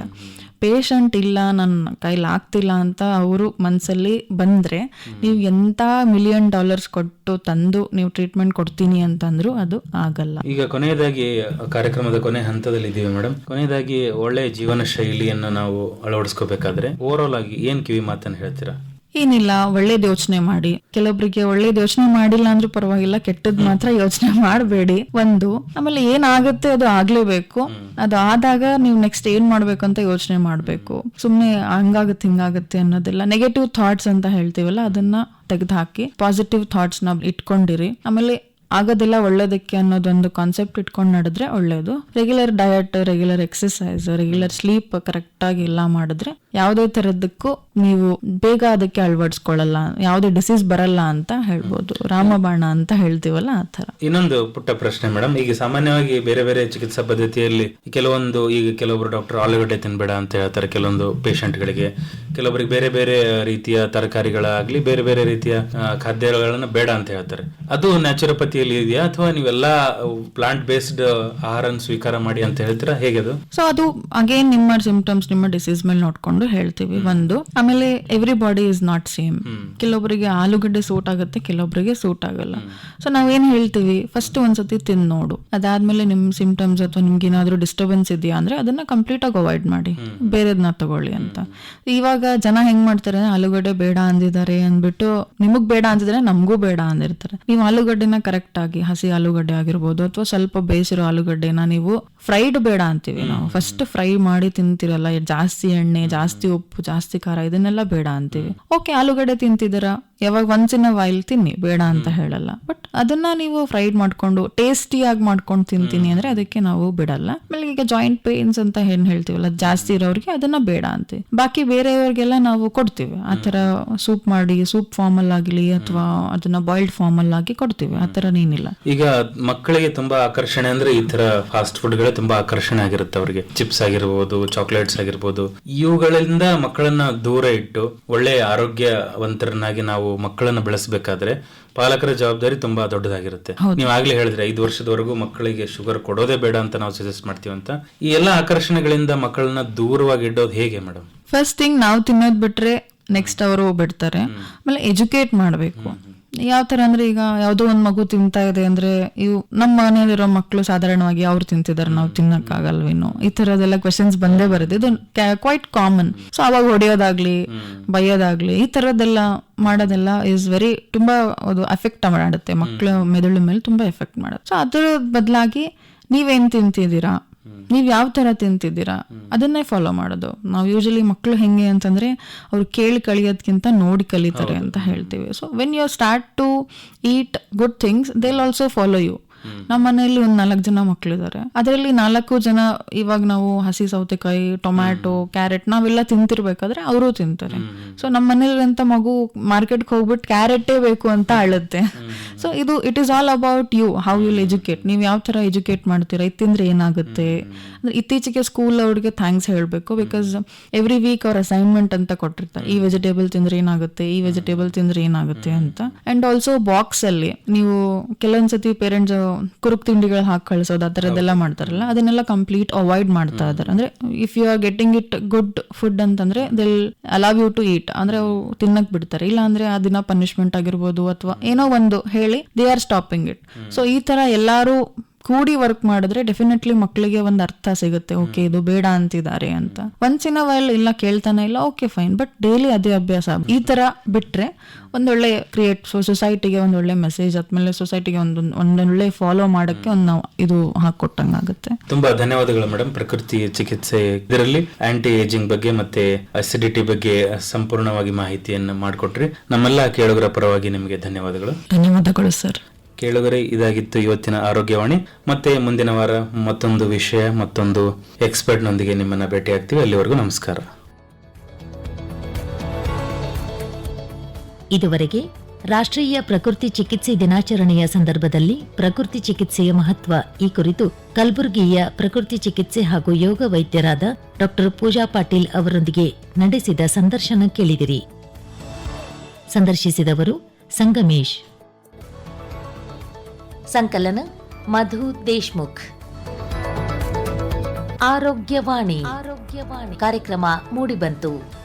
ಪೇಷಂಟ್ ಇಲ್ಲ ನನ್ನ ಕೈಲಿ ಆಗ್ತಿಲ್ಲ ಅಂತ ಅವರು ಮನಸ್ಸಲ್ಲಿ ಬಂದ್ರೆ ನೀವು ಎಂಥ ಮಿಲಿಯನ್ ಡಾಲರ್ಸ್ ಕೊಟ್ಟು ತಂದು ನೀವು ಟ್ರೀಟ್ಮೆಂಟ್ ಕೊಡ್ತೀನಿ ಅಂತಂದ್ರು ಅದು ಆಗಲ್ಲ. ಈಗ ಕೊನೆಯದಾಗಿ ಕಾರ್ಯಕ್ರಮದ ಕೊನೆ ಹಂತದಲ್ಲಿ ಇದ್ದೀವಿ ಮೇಡಮ್ ಕೊನೆಯದಾಗಿ ಒಳ್ಳೆ ಜೀವನ ಶೈಲಿಯನ್ನು ನಾವು ಅಳವಡಿಸ್ಕೋಬೇಕಾದ್ರೆ ಓವರ್ ಆಲ್ ಆಗಿ ಏನ್ ಕಿವಿ ಮಾತನ್ನು ಹೇಳ್ತೀರಾ? ಏನಿಲ್ಲ ಒಳ್ಳೇದ್ ಯೋಚನೆ ಮಾಡಿ. ಕೆಲವೊಬ್ರಿಗೆ ಒಳ್ಳೇದ್ ಯೋಚನೆ ಮಾಡಿಲ್ಲ ಅಂದ್ರೂ ಪರವಾಗಿಲ್ಲ ಕೆಟ್ಟದ್ ಮಾತ್ರ ಯೋಚನೆ ಮಾಡಬೇಡಿ. ಒಂದು ಆಮೇಲೆ ಏನಾಗುತ್ತೆ ಅದು ಆಗ್ಲೇಬೇಕು. ಅದು ಆದಾಗ ನೀವು ನೆಕ್ಸ್ಟ್ ಏನ್ ಮಾಡ್ಬೇಕು ಅಂತ ಯೋಚನೆ ಮಾಡ್ಬೇಕು. ಸುಮ್ನೆ ಹಂಗಾಗುತ್ತೆ ಹಿಂಗಾಗುತ್ತೆ ಅನ್ನೋದಿಲ್ಲ ನೆಗೆಟಿವ್ ಥಾಟ್ಸ್ ಅಂತ ಹೇಳ್ತೀವಲ್ಲ ಅದನ್ನ ತೆಗೆದುಹಾಕಿ ಪಾಸಿಟಿವ್ ಥಾಟ್ಸ್ನ ಇಟ್ಕೊಂಡಿರಿ. ಆಮೇಲೆ ಆಗೋದೆಲ್ಲ, ಒಳ್ಳೇದಕ್ಕೆ ಅನ್ನೋದೊಂದು ಕಾನ್ಸೆಪ್ಟ್ ಇಟ್ಕೊಂಡು ನಡೆದ್ರೆ ಒಳ್ಳೇದು. Regular diet regular exercise regular sleep ಕರೆಕ್ಟಾಗಿ ಎಲ್ಲ ಮಾಡಿದ್ರೆ ಯಾವುದೇ ತರದಕ್ಕೂ ನೀವು ಬೇಗ ಅದಕ್ಕೆ ಅಳವಡಿಸ್ಕೊಳ್ಳಲ್ಲ, ಯಾವುದೇ ಡಿಸೀಸ್ ಬರಲ್ಲ ಅಂತ ಹೇಳ್ಬೋದು. ರಾಮಬಾಣ ಅಂತ ಹೇಳ್ತೀವಲ್ಲ ಆ ಥರ. ಇನ್ನೊಂದು ಪುಟ್ಟ ಪ್ರಶ್ನೆ ಮೇಡಮ್ ಈಗ ಸಾಮಾನ್ಯವಾಗಿ ಬೇರೆ ಬೇರೆ ಚಿಕಿತ್ಸಾ ಪದ್ಧತಿಯಲ್ಲಿ ಕೆಲವೊಂದು ಈಗ ಕೆಲವೊಬ್ರು ಡಾಕ್ಟರ್ ಆಲೂಗಡ್ಡೆ ತಿನ್ಬೇಡ ಅಂತ ಹೇಳ್ತಾರೆ ಕೆಲವೊಂದು ಗಳಿಗೆ ಕೆಲವೊಬ್ಬರಿಗೆ ಬೇರೆ ಬೇರೆ ರೀತಿಯ ತರಕಾರಿಗಳಾಗ್ಲಿ, ಬೇರೆ ಬೇರೆ ರೀತಿಯ ಖಾದ್ಯಗಳನ್ನ ಬೇಡ ಅಂತ ಹೇಳ್ತಾರೆ. ಅದು ನ್ಯಾಚುರೋಪತಿಯಲ್ಲಿ ಇದೆಯಾ? ಅಥವಾ ನೀವೆಲ್ಲ ಪ್ಲಾಂಟ್ ಬೇಸ್ಡ್ ಆಹಾರ ಸ್ವೀಕಾರ ಮಾಡಿ ಅಂತ ಹೇಳ್ತೀರಾ? ಹೇಗೆ ಅದು? ಸೊ ಅದು ಅಗೇನ್ ನಿಮ್ಮ ಸಿಂಪ್ಟಮ್ಸ್ ನಿಮ್ಮ ಡಿಸೀಸ್ ಮೇಲೆ ನೋಡ್ಕೊಂಡು ಹೇಳ್ತೀವಿ ಒಂದು. ಆಮೇಲೆ every body is not same ಕೆಲವೊಬ್ಬರಿಗೆ ಆಲೂಗಡ್ಡೆ ಸೂಟ್ ಆಗುತ್ತೆ ಕೆಲವೊಬ್ಬರಿಗೆ ಸೂಟ್ ಆಗಲ್ಲ. ಸೊ ನಾವೇನ್ ಹೇಳ್ತೀವಿ? ಫಸ್ಟ್ ಒಂದ್ಸತಿ ತಿಂದು ನೋಡು. ಅದಾದ್ಮೇಲೆ ನಿಮ್ ಸಿಂಪ್ಟಮ್ಸ್ ಅಥವಾ ನಿಮ್ಗೆ ಏನಾದ್ರು ಡಿಸ್ಟರ್ಬೆನ್ಸ್ ಇದೆಯಾ ಅಂದ್ರೆ ಅದನ್ನ ಕಂಪ್ಲೀಟ್ ಆಗಿ ಅವಾಯ್ಡ್ ಮಾಡಿ. ಬೇರೆದ್ನ ತಗೊಳ್ಳಿ ಅಂತ. ಇವಾಗ ಜನ ಹೆಂಗ್ ಮಾಡ್ತಾರೆ? ಆಲೂಗಡ್ಡೆ ಬೇಡ ಅಂದಿದ್ದಾರೆ ಅಂದ್ಬಿಟ್ಟು ನಿಮಗ್ ಬೇಡ ಅಂದಿದ್ರೆ ನಮಗೂ ಬೇಡ ಅಂದಿರ್ತಾರೆ. ನೀವು ಆಲೂಗಡ್ಡೆನ ಕರೆಕ್ಟ್ ಆಗಿ ಹಸಿ ಆಲೂಗಡ್ಡೆ ಆಗಿರ್ಬೋದು ಅಥವಾ ಸ್ವಲ್ಪ ಬೇಯಿಸಿರೋ ಆಲೂಗಡ್ಡೆನ ನೀವು ಫ್ರೈಡ್ ಬೇಡ ಅಂತೀವಿ ನಾವು. ಫಸ್ಟ್ ಫ್ರೈ ಮಾಡಿ ತಿಂತಿರಲ್ಲ ಜಾಸ್ತಿ ಎಣ್ಣೆ ಜಾಸ್ತಿ ಉಪ್ಪು ಜಾಸ್ತಿ ಖಾರ ಇದನ್ನೆಲ್ಲ ಬೇಡ ಅಂತೀವಿ. ಓಕೆ ಆಲೂಗಡ್ಡೆ ತಿಂತಿದ್ದೀರಾ? ಯಾವಾಗ ಒನ್ಸ್ ಇನ್ ವೈಲ್ ತಿನ್ನಿ ಬೇಡ ಅಂತ ಹೇಳಲ್ಲ. ಬಟ್ ಅದನ್ನ ನೀವು ಫ್ರೈಡ್ ಮಾಡ್ಕೊಂಡು ಟೇಸ್ಟಿಯಾಗಿ ಮಾಡ್ಕೊಂಡು ತಿಂತೀನಿ ಅಂದ್ರೆ ಅದಕ್ಕೆ ನಾವು ಬಿಡಲ್ಲ. ಆಮೇಲೆ ಈಗ ಜಾಯಿಂಟ್ ಪೇನ್ಸ್ ಅಂತ ಏನ್ ಹೇಳ್ತೀವಲ್ಲ ಜಾಸ್ತಿ ಇರೋರಿಗೆ ಅದನ್ನ ಬೇಡ ಅಂತೀವಿ. ಬಾಕಿ ಬೇರೆಯವ್ರಿಗೆಲ್ಲ ನಾವು ಕೊಡ್ತೀವಿ. ಆ ತರ ಸೂಪ್ ಮಾಡಿ ಸೂಪ್ ಫಾರ್ಮ್ ಅಲ್ಲಿ ಆಗ್ಲಿ ಅಥವಾ ಅದನ್ನ ಬಾಯ್ಲ್ಡ್ ಫಾರ್ಮ್ ಅಲ್ಲಿ ಆಗಿ ಕೊಡ್ತೀವಿ. ಆ ತರ ಏನಿಲ್ಲ. ಈಗ ಮಕ್ಕಳಿಗೆ ತುಂಬಾ ಆಕರ್ಷಣೆ ಅಂದ್ರೆ ಈ ತರ ಫಾಸ್ಟ್ ಫುಡ್ಗಳೇ ತುಂಬಾ ಆಕರ್ಷಣೆ ಆಗಿರುತ್ತೆ ಅವರಿಗೆ. ಚಿಪ್ಸ್ ಆಗಿರ್ಬೋದು ಚಾಕ್ಲೇಟ್ಸ್ ಆಗಿರ್ಬೋದು. ಇವುಗಳಿಂದ ಮಕ್ಕಳನ್ನ ದೂರ ಇಟ್ಟು ಒಳ್ಳೆ ಆರೋಗ್ಯವಂತರನ್ನಾಗಿ ನಾವು ಮಕ್ಕಳನ್ನ ಬೆಳೆಸಬೇಕಾದ್ರೆ ಪಾಲಕರ ಜವಾಬ್ದಾರಿ ತುಂಬಾ ದೊಡ್ಡದಾಗಿರುತ್ತೆ. ನೀವು ಆಗ್ಲೇ ಹೇಳಿದ್ರೆ ಐದು ವರ್ಷದವರೆಗೂ ಮಕ್ಕಳಿಗೆ ಶುಗರ್ ಕೊಡೋದೇ ಬೇಡ ಅಂತ ನಾವು ಸಜೆಸ್ಟ್ ಮಾಡ್ತೀವಿ ಅಂತ ಈ ಎಲ್ಲಾ ಆಕರ್ಷಣೆಗಳಿಂದ ಮಕ್ಕಳನ್ನ ದೂರವಾಗಿ ಇಡೋದು ಹೇಗೆ ಮೇಡಮ್ ಫಸ್ಟ್ ಥಿಂಗ್ ನಾವು ತಿನ್ನೋದು ಬಿಟ್ರೆ ನೆಕ್ಸ್ಟ್ ಅವರು ಬಿಡ್ತಾರೆ. ಆಮೇಲೆ ಎಜುಕೇಟ್ ಮಾಡಬೇಕು. ಯಾವ ತರ ಅಂದ್ರೆ ಈಗ ಯಾವ್ದೋ ಒಂದ್ ಮಗು ತಿಂತಾ ಇದೆ ಅಂದ್ರೆ ಇವು ನಮ್ಮ ಮನೆಯಲ್ಲಿರೋ ಮಕ್ಕಳು ಸಾಧಾರಣವಾಗಿ ಅವ್ರು ತಿಂತಿದಾರೆ ನಾವು ತಿನ್ನಕ್ಕಾಗಲ್ವೇನೋ. ಈ ತರದೆಲ್ಲ ಕ್ವೆಶನ್ಸ್ ಬಂದೇ ಬರುತ್ತೆ. ಇದು ಕ್ವೈಟ್ ಕಾಮನ್ ಸೊ ಅವಾಗ ಹೊಡೆಯೋದಾಗ್ಲಿ ಬೈಯೋದಾಗ್ಲಿ ಈ ತರದೆಲ್ಲ ಮಾಡೋದೆಲ್ಲ ಇಸ್ ವೆರಿ ತುಂಬಾ ಅದು ಎಫೆಕ್ಟ್ ಮಾಡುತ್ತೆ ಮಕ್ಕಳ ಮೆದುಳು ಮೇಲೆ ತುಂಬಾ ಎಫೆಕ್ಟ್ ಮಾಡುತ್ತೆ. ಸೊ ಅದ್ರ ಬದಲಾಗಿ ನೀವೇನ್ ತಿಂತಿದ್ದೀರಾ? ನೀವ್ ಯಾವ ತರ ತಿಂತಿದ್ದೀರಾ? ಅದನ್ನೇ ಫಾಲೋ ಮಾಡೋದು. ನಾವು ಯೂಶಲಿ ಮಕ್ಕಳು ಹೆಂಗೆ ಅಂತಂದ್ರೆ ಅವ್ರು ಕೇಳಿ ಕಲಿಯೋದಕ್ಕಿಂತ ನೋಡಿ ಕಲಿತಾರೆ ಅಂತ ಹೇಳ್ತೀವಿ. So when you start to eat good things they'll also follow you ನಮ್ಮ ಮನೆಯಲ್ಲಿ ಒಂದ್ ನಾಲ್ಕು ಜನ ಮಕ್ಕಳಿದ್ದಾರೆ ಅದರಲ್ಲಿ ನಾಲ್ಕು ಜನ ಇವಾಗ ನಾವು ಹಸಿ ಸೌತೆಕಾಯಿ ಟೊಮ್ಯಾಟೊ ಕ್ಯಾರೆಟ್ ನಾವೆಲ್ಲ ತಿಂತಿರ್ಬೇಕಾದ್ರೆ ಅವರು ತಿಂತಾರೆ. ಸೊ ನಮ್ಮ ಮನೇಲಿರಂತ ಮಗು ಮಾರ್ಕೆಟ್ಗೆ ಹೋಗ್ಬಿಟ್ಟು ಕ್ಯಾರೆಟೇ ಬೇಕು ಅಂತ ಅಳುತ್ತೆ. ಸೊ ಇದು it is all about you how will educate ನೀವು ಯಾವ ತರ ಎಜುಕೇಟ್ ಮಾಡ್ತೀರಾ? ಇದು ತಿಂದ್ರೆ ಏನಾಗುತ್ತೆ? ಅಂದ್ರೆ ಇತ್ತೀಚೆಗೆ ಸ್ಕೂಲ್ ಅವ್ರಿಗೆ ಥ್ಯಾಂಕ್ಸ್ ಹೇಳಬೇಕು ಬಿಕಾಸ್ ಎವ್ರಿ ವೀಕ್ ಅವ್ರ ಅಸೈನ್ಮೆಂಟ್ ಅಂತ ಕೊಟ್ಟಿರ್ತಾರೆ. ಈ ವೆಜಿಟೇಬಲ್ ತಿಂದ್ರೆ ಏನಾಗುತ್ತೆ? ಈ ವೆಜಿಟೇಬಲ್ ತಿಂದ್ರೆ ಏನಾಗುತ್ತೆ ಅಂತ. ಅಂಡ್ ಆಲ್ಸೋ ಬಾಕ್ಸ್ ಅಲ್ಲಿ ನೀವು ಕೆಲವೊಂದ್ಸತಿ ಪೇರೆಂಟ್ಸ್ ಕುರುಕ್ ತಿಂಡಿಗಳು ಹಾಕಿ ಕಳಿಸೋದು ಆ ಥರದ್ದೆಲ್ಲ ಮಾಡ್ತಾರಲ್ಲ ಅದನ್ನೆಲ್ಲ ಕಂಪ್ಲೀಟ್ ಅವಾಯ್ಡ್ ಮಾಡ್ತಾ ಇದಾರೆ. ಅಂದ್ರೆ if you are getting it good food ಅಂತಂದ್ರೆ ದಿಲ್ ಅಲಾವ್ ಯು ಟು ಈಟ್ ಅಂದ್ರೆ ಅವು ತಿನ್ನಕ್ ಬಿಡ್ತಾರೆ. ಇಲ್ಲ ಅಂದ್ರೆ ಆ ದಿನ ಪನಿಷ್ಮೆಂಟ್ ಆಗಿರ್ಬೋದು ಅಥವಾ ಏನೋ ಒಂದು ಹೇಳಿ they are stopping it so ಈ ತರ ಎಲ್ಲಾರು ಕೂಡಿ ವರ್ಕ್ ಮಾಡಿದ್ರೆ ಡೆಫಿನೆಟ್ಲಿ ಮಕ್ಕಳಿಗೆ ಒಂದು ಅರ್ಥ ಸಿಗುತ್ತೆ. ಓಕೆ ಇದು ಬೇಡ ಅಂತಿದ್ದಾರೆ ಅಂತ. ಒನ್ಸ್ ಇನ್ ವೈಲ್ ಇಲ್ಲ ಕೇಳ್ತಾನೆ ಇಲ್ಲ ಓಕೆ ಫೈನ್ ಬಟ್ ಡೈಲಿ ಅದೇ ಅಭ್ಯಾಸ ಈ ತರ ಬಿಟ್ರೆ ಒಂದೊಳ್ಳೆ ಕ್ರಿಯೇಟ್ ಸೊಸೈಟಿಗೆ ಒಂದೊಳ್ಳೆ ಮೆಸೇಜ್ ಆದ್ಮೇಲೆ ಸೊಸೈಟಿಗೆ ಒಂದು ಒಂದೊಳ್ಳೆ ಫಾಲೋ ಮಾಡಕ್ಕೆ ಒಂದು ನಾವು ಇದು ಹಾಕೊಟ್ಟಂಗಾಗುತ್ತೆ ತುಂಬಾ ಧನ್ಯವಾದಗಳು ಮೇಡಮ್ ಪ್ರಕೃತಿ ಚಿಕಿತ್ಸೆ ಇದರಲ್ಲಿ ಆಂಟಿ ಏಜಿಂಗ್ ಬಗ್ಗೆ ಮತ್ತೆ ಅಸಿಡಿಟಿ ಬಗ್ಗೆ ಸಂಪೂರ್ಣವಾಗಿ ಮಾಹಿತಿಯನ್ನು ಮಾಡಿಕೊಟ್ರಿ. ನಮ್ಮೆಲ್ಲ ಕೇಳುಗರ ಪರವಾಗಿ ನಿಮಗೆ ಧನ್ಯವಾದಗಳು. ಧನ್ಯವಾದಗಳು ಸರ್ ಕೇಳುಗರೆ, ಇದಾಗಿತ್ತು ಇವತ್ತಿನ ಆರೋಗ್ಯವಾಣಿ. ಮತ್ತೆ ಮುಂದಿನ ವಾರ ಮತ್ತೊಂದು ವಿಷಯ, ಮತ್ತೊಂದು ಎಕ್ಸ್ಪರ್ಟ್ನೊಂದಿಗೆ ನಿಮ್ಮನ್ನ ಭೇಟಿ ಆಗ್ತೀವಿ ಅಲ್ಲಿವರೆಗೂ ನಮಸ್ಕಾರ. ಇದುವರೆಗೆ ರಾಷ್ಟ್ರೀಯ ಪ್ರಕೃತಿ ಚಿಕಿತ್ಸೆ ದಿನಾಚರಣೆಯ ಸಂದರ್ಭದಲ್ಲಿ ಪ್ರಕೃತಿ ಚಿಕಿತ್ಸೆಯ ಮಹತ್ವ ಈ ಕುರಿತು ಕಲಬುರಗಿಯ ಪ್ರಕೃತಿ ಚಿಕಿತ್ಸೆ ಹಾಗೂ ಯೋಗ ವೈದ್ಯರಾದ ಡಾಕ್ಟರ್ ಪೂಜಾ ಪಾಟೀಲ್ ಅವರೊಂದಿಗೆ ನಡೆಸಿದ ಸಂದರ್ಶನ ಕೇಳಿದಿರಿ. ಸಂದರ್ಶಿಸಿದವರು ಸಂಗಮೇಶ್. ಸಂಕಲನ ಮಧು ದೇಶ್ಮುಖ್. ಆರೋಗ್ಯವಾಣಿ. ಆರೋಗ್ಯವಾಣಿ. ಕಾರ್ಯಕ್ರಮ ಮೂಡಿಬಂತು.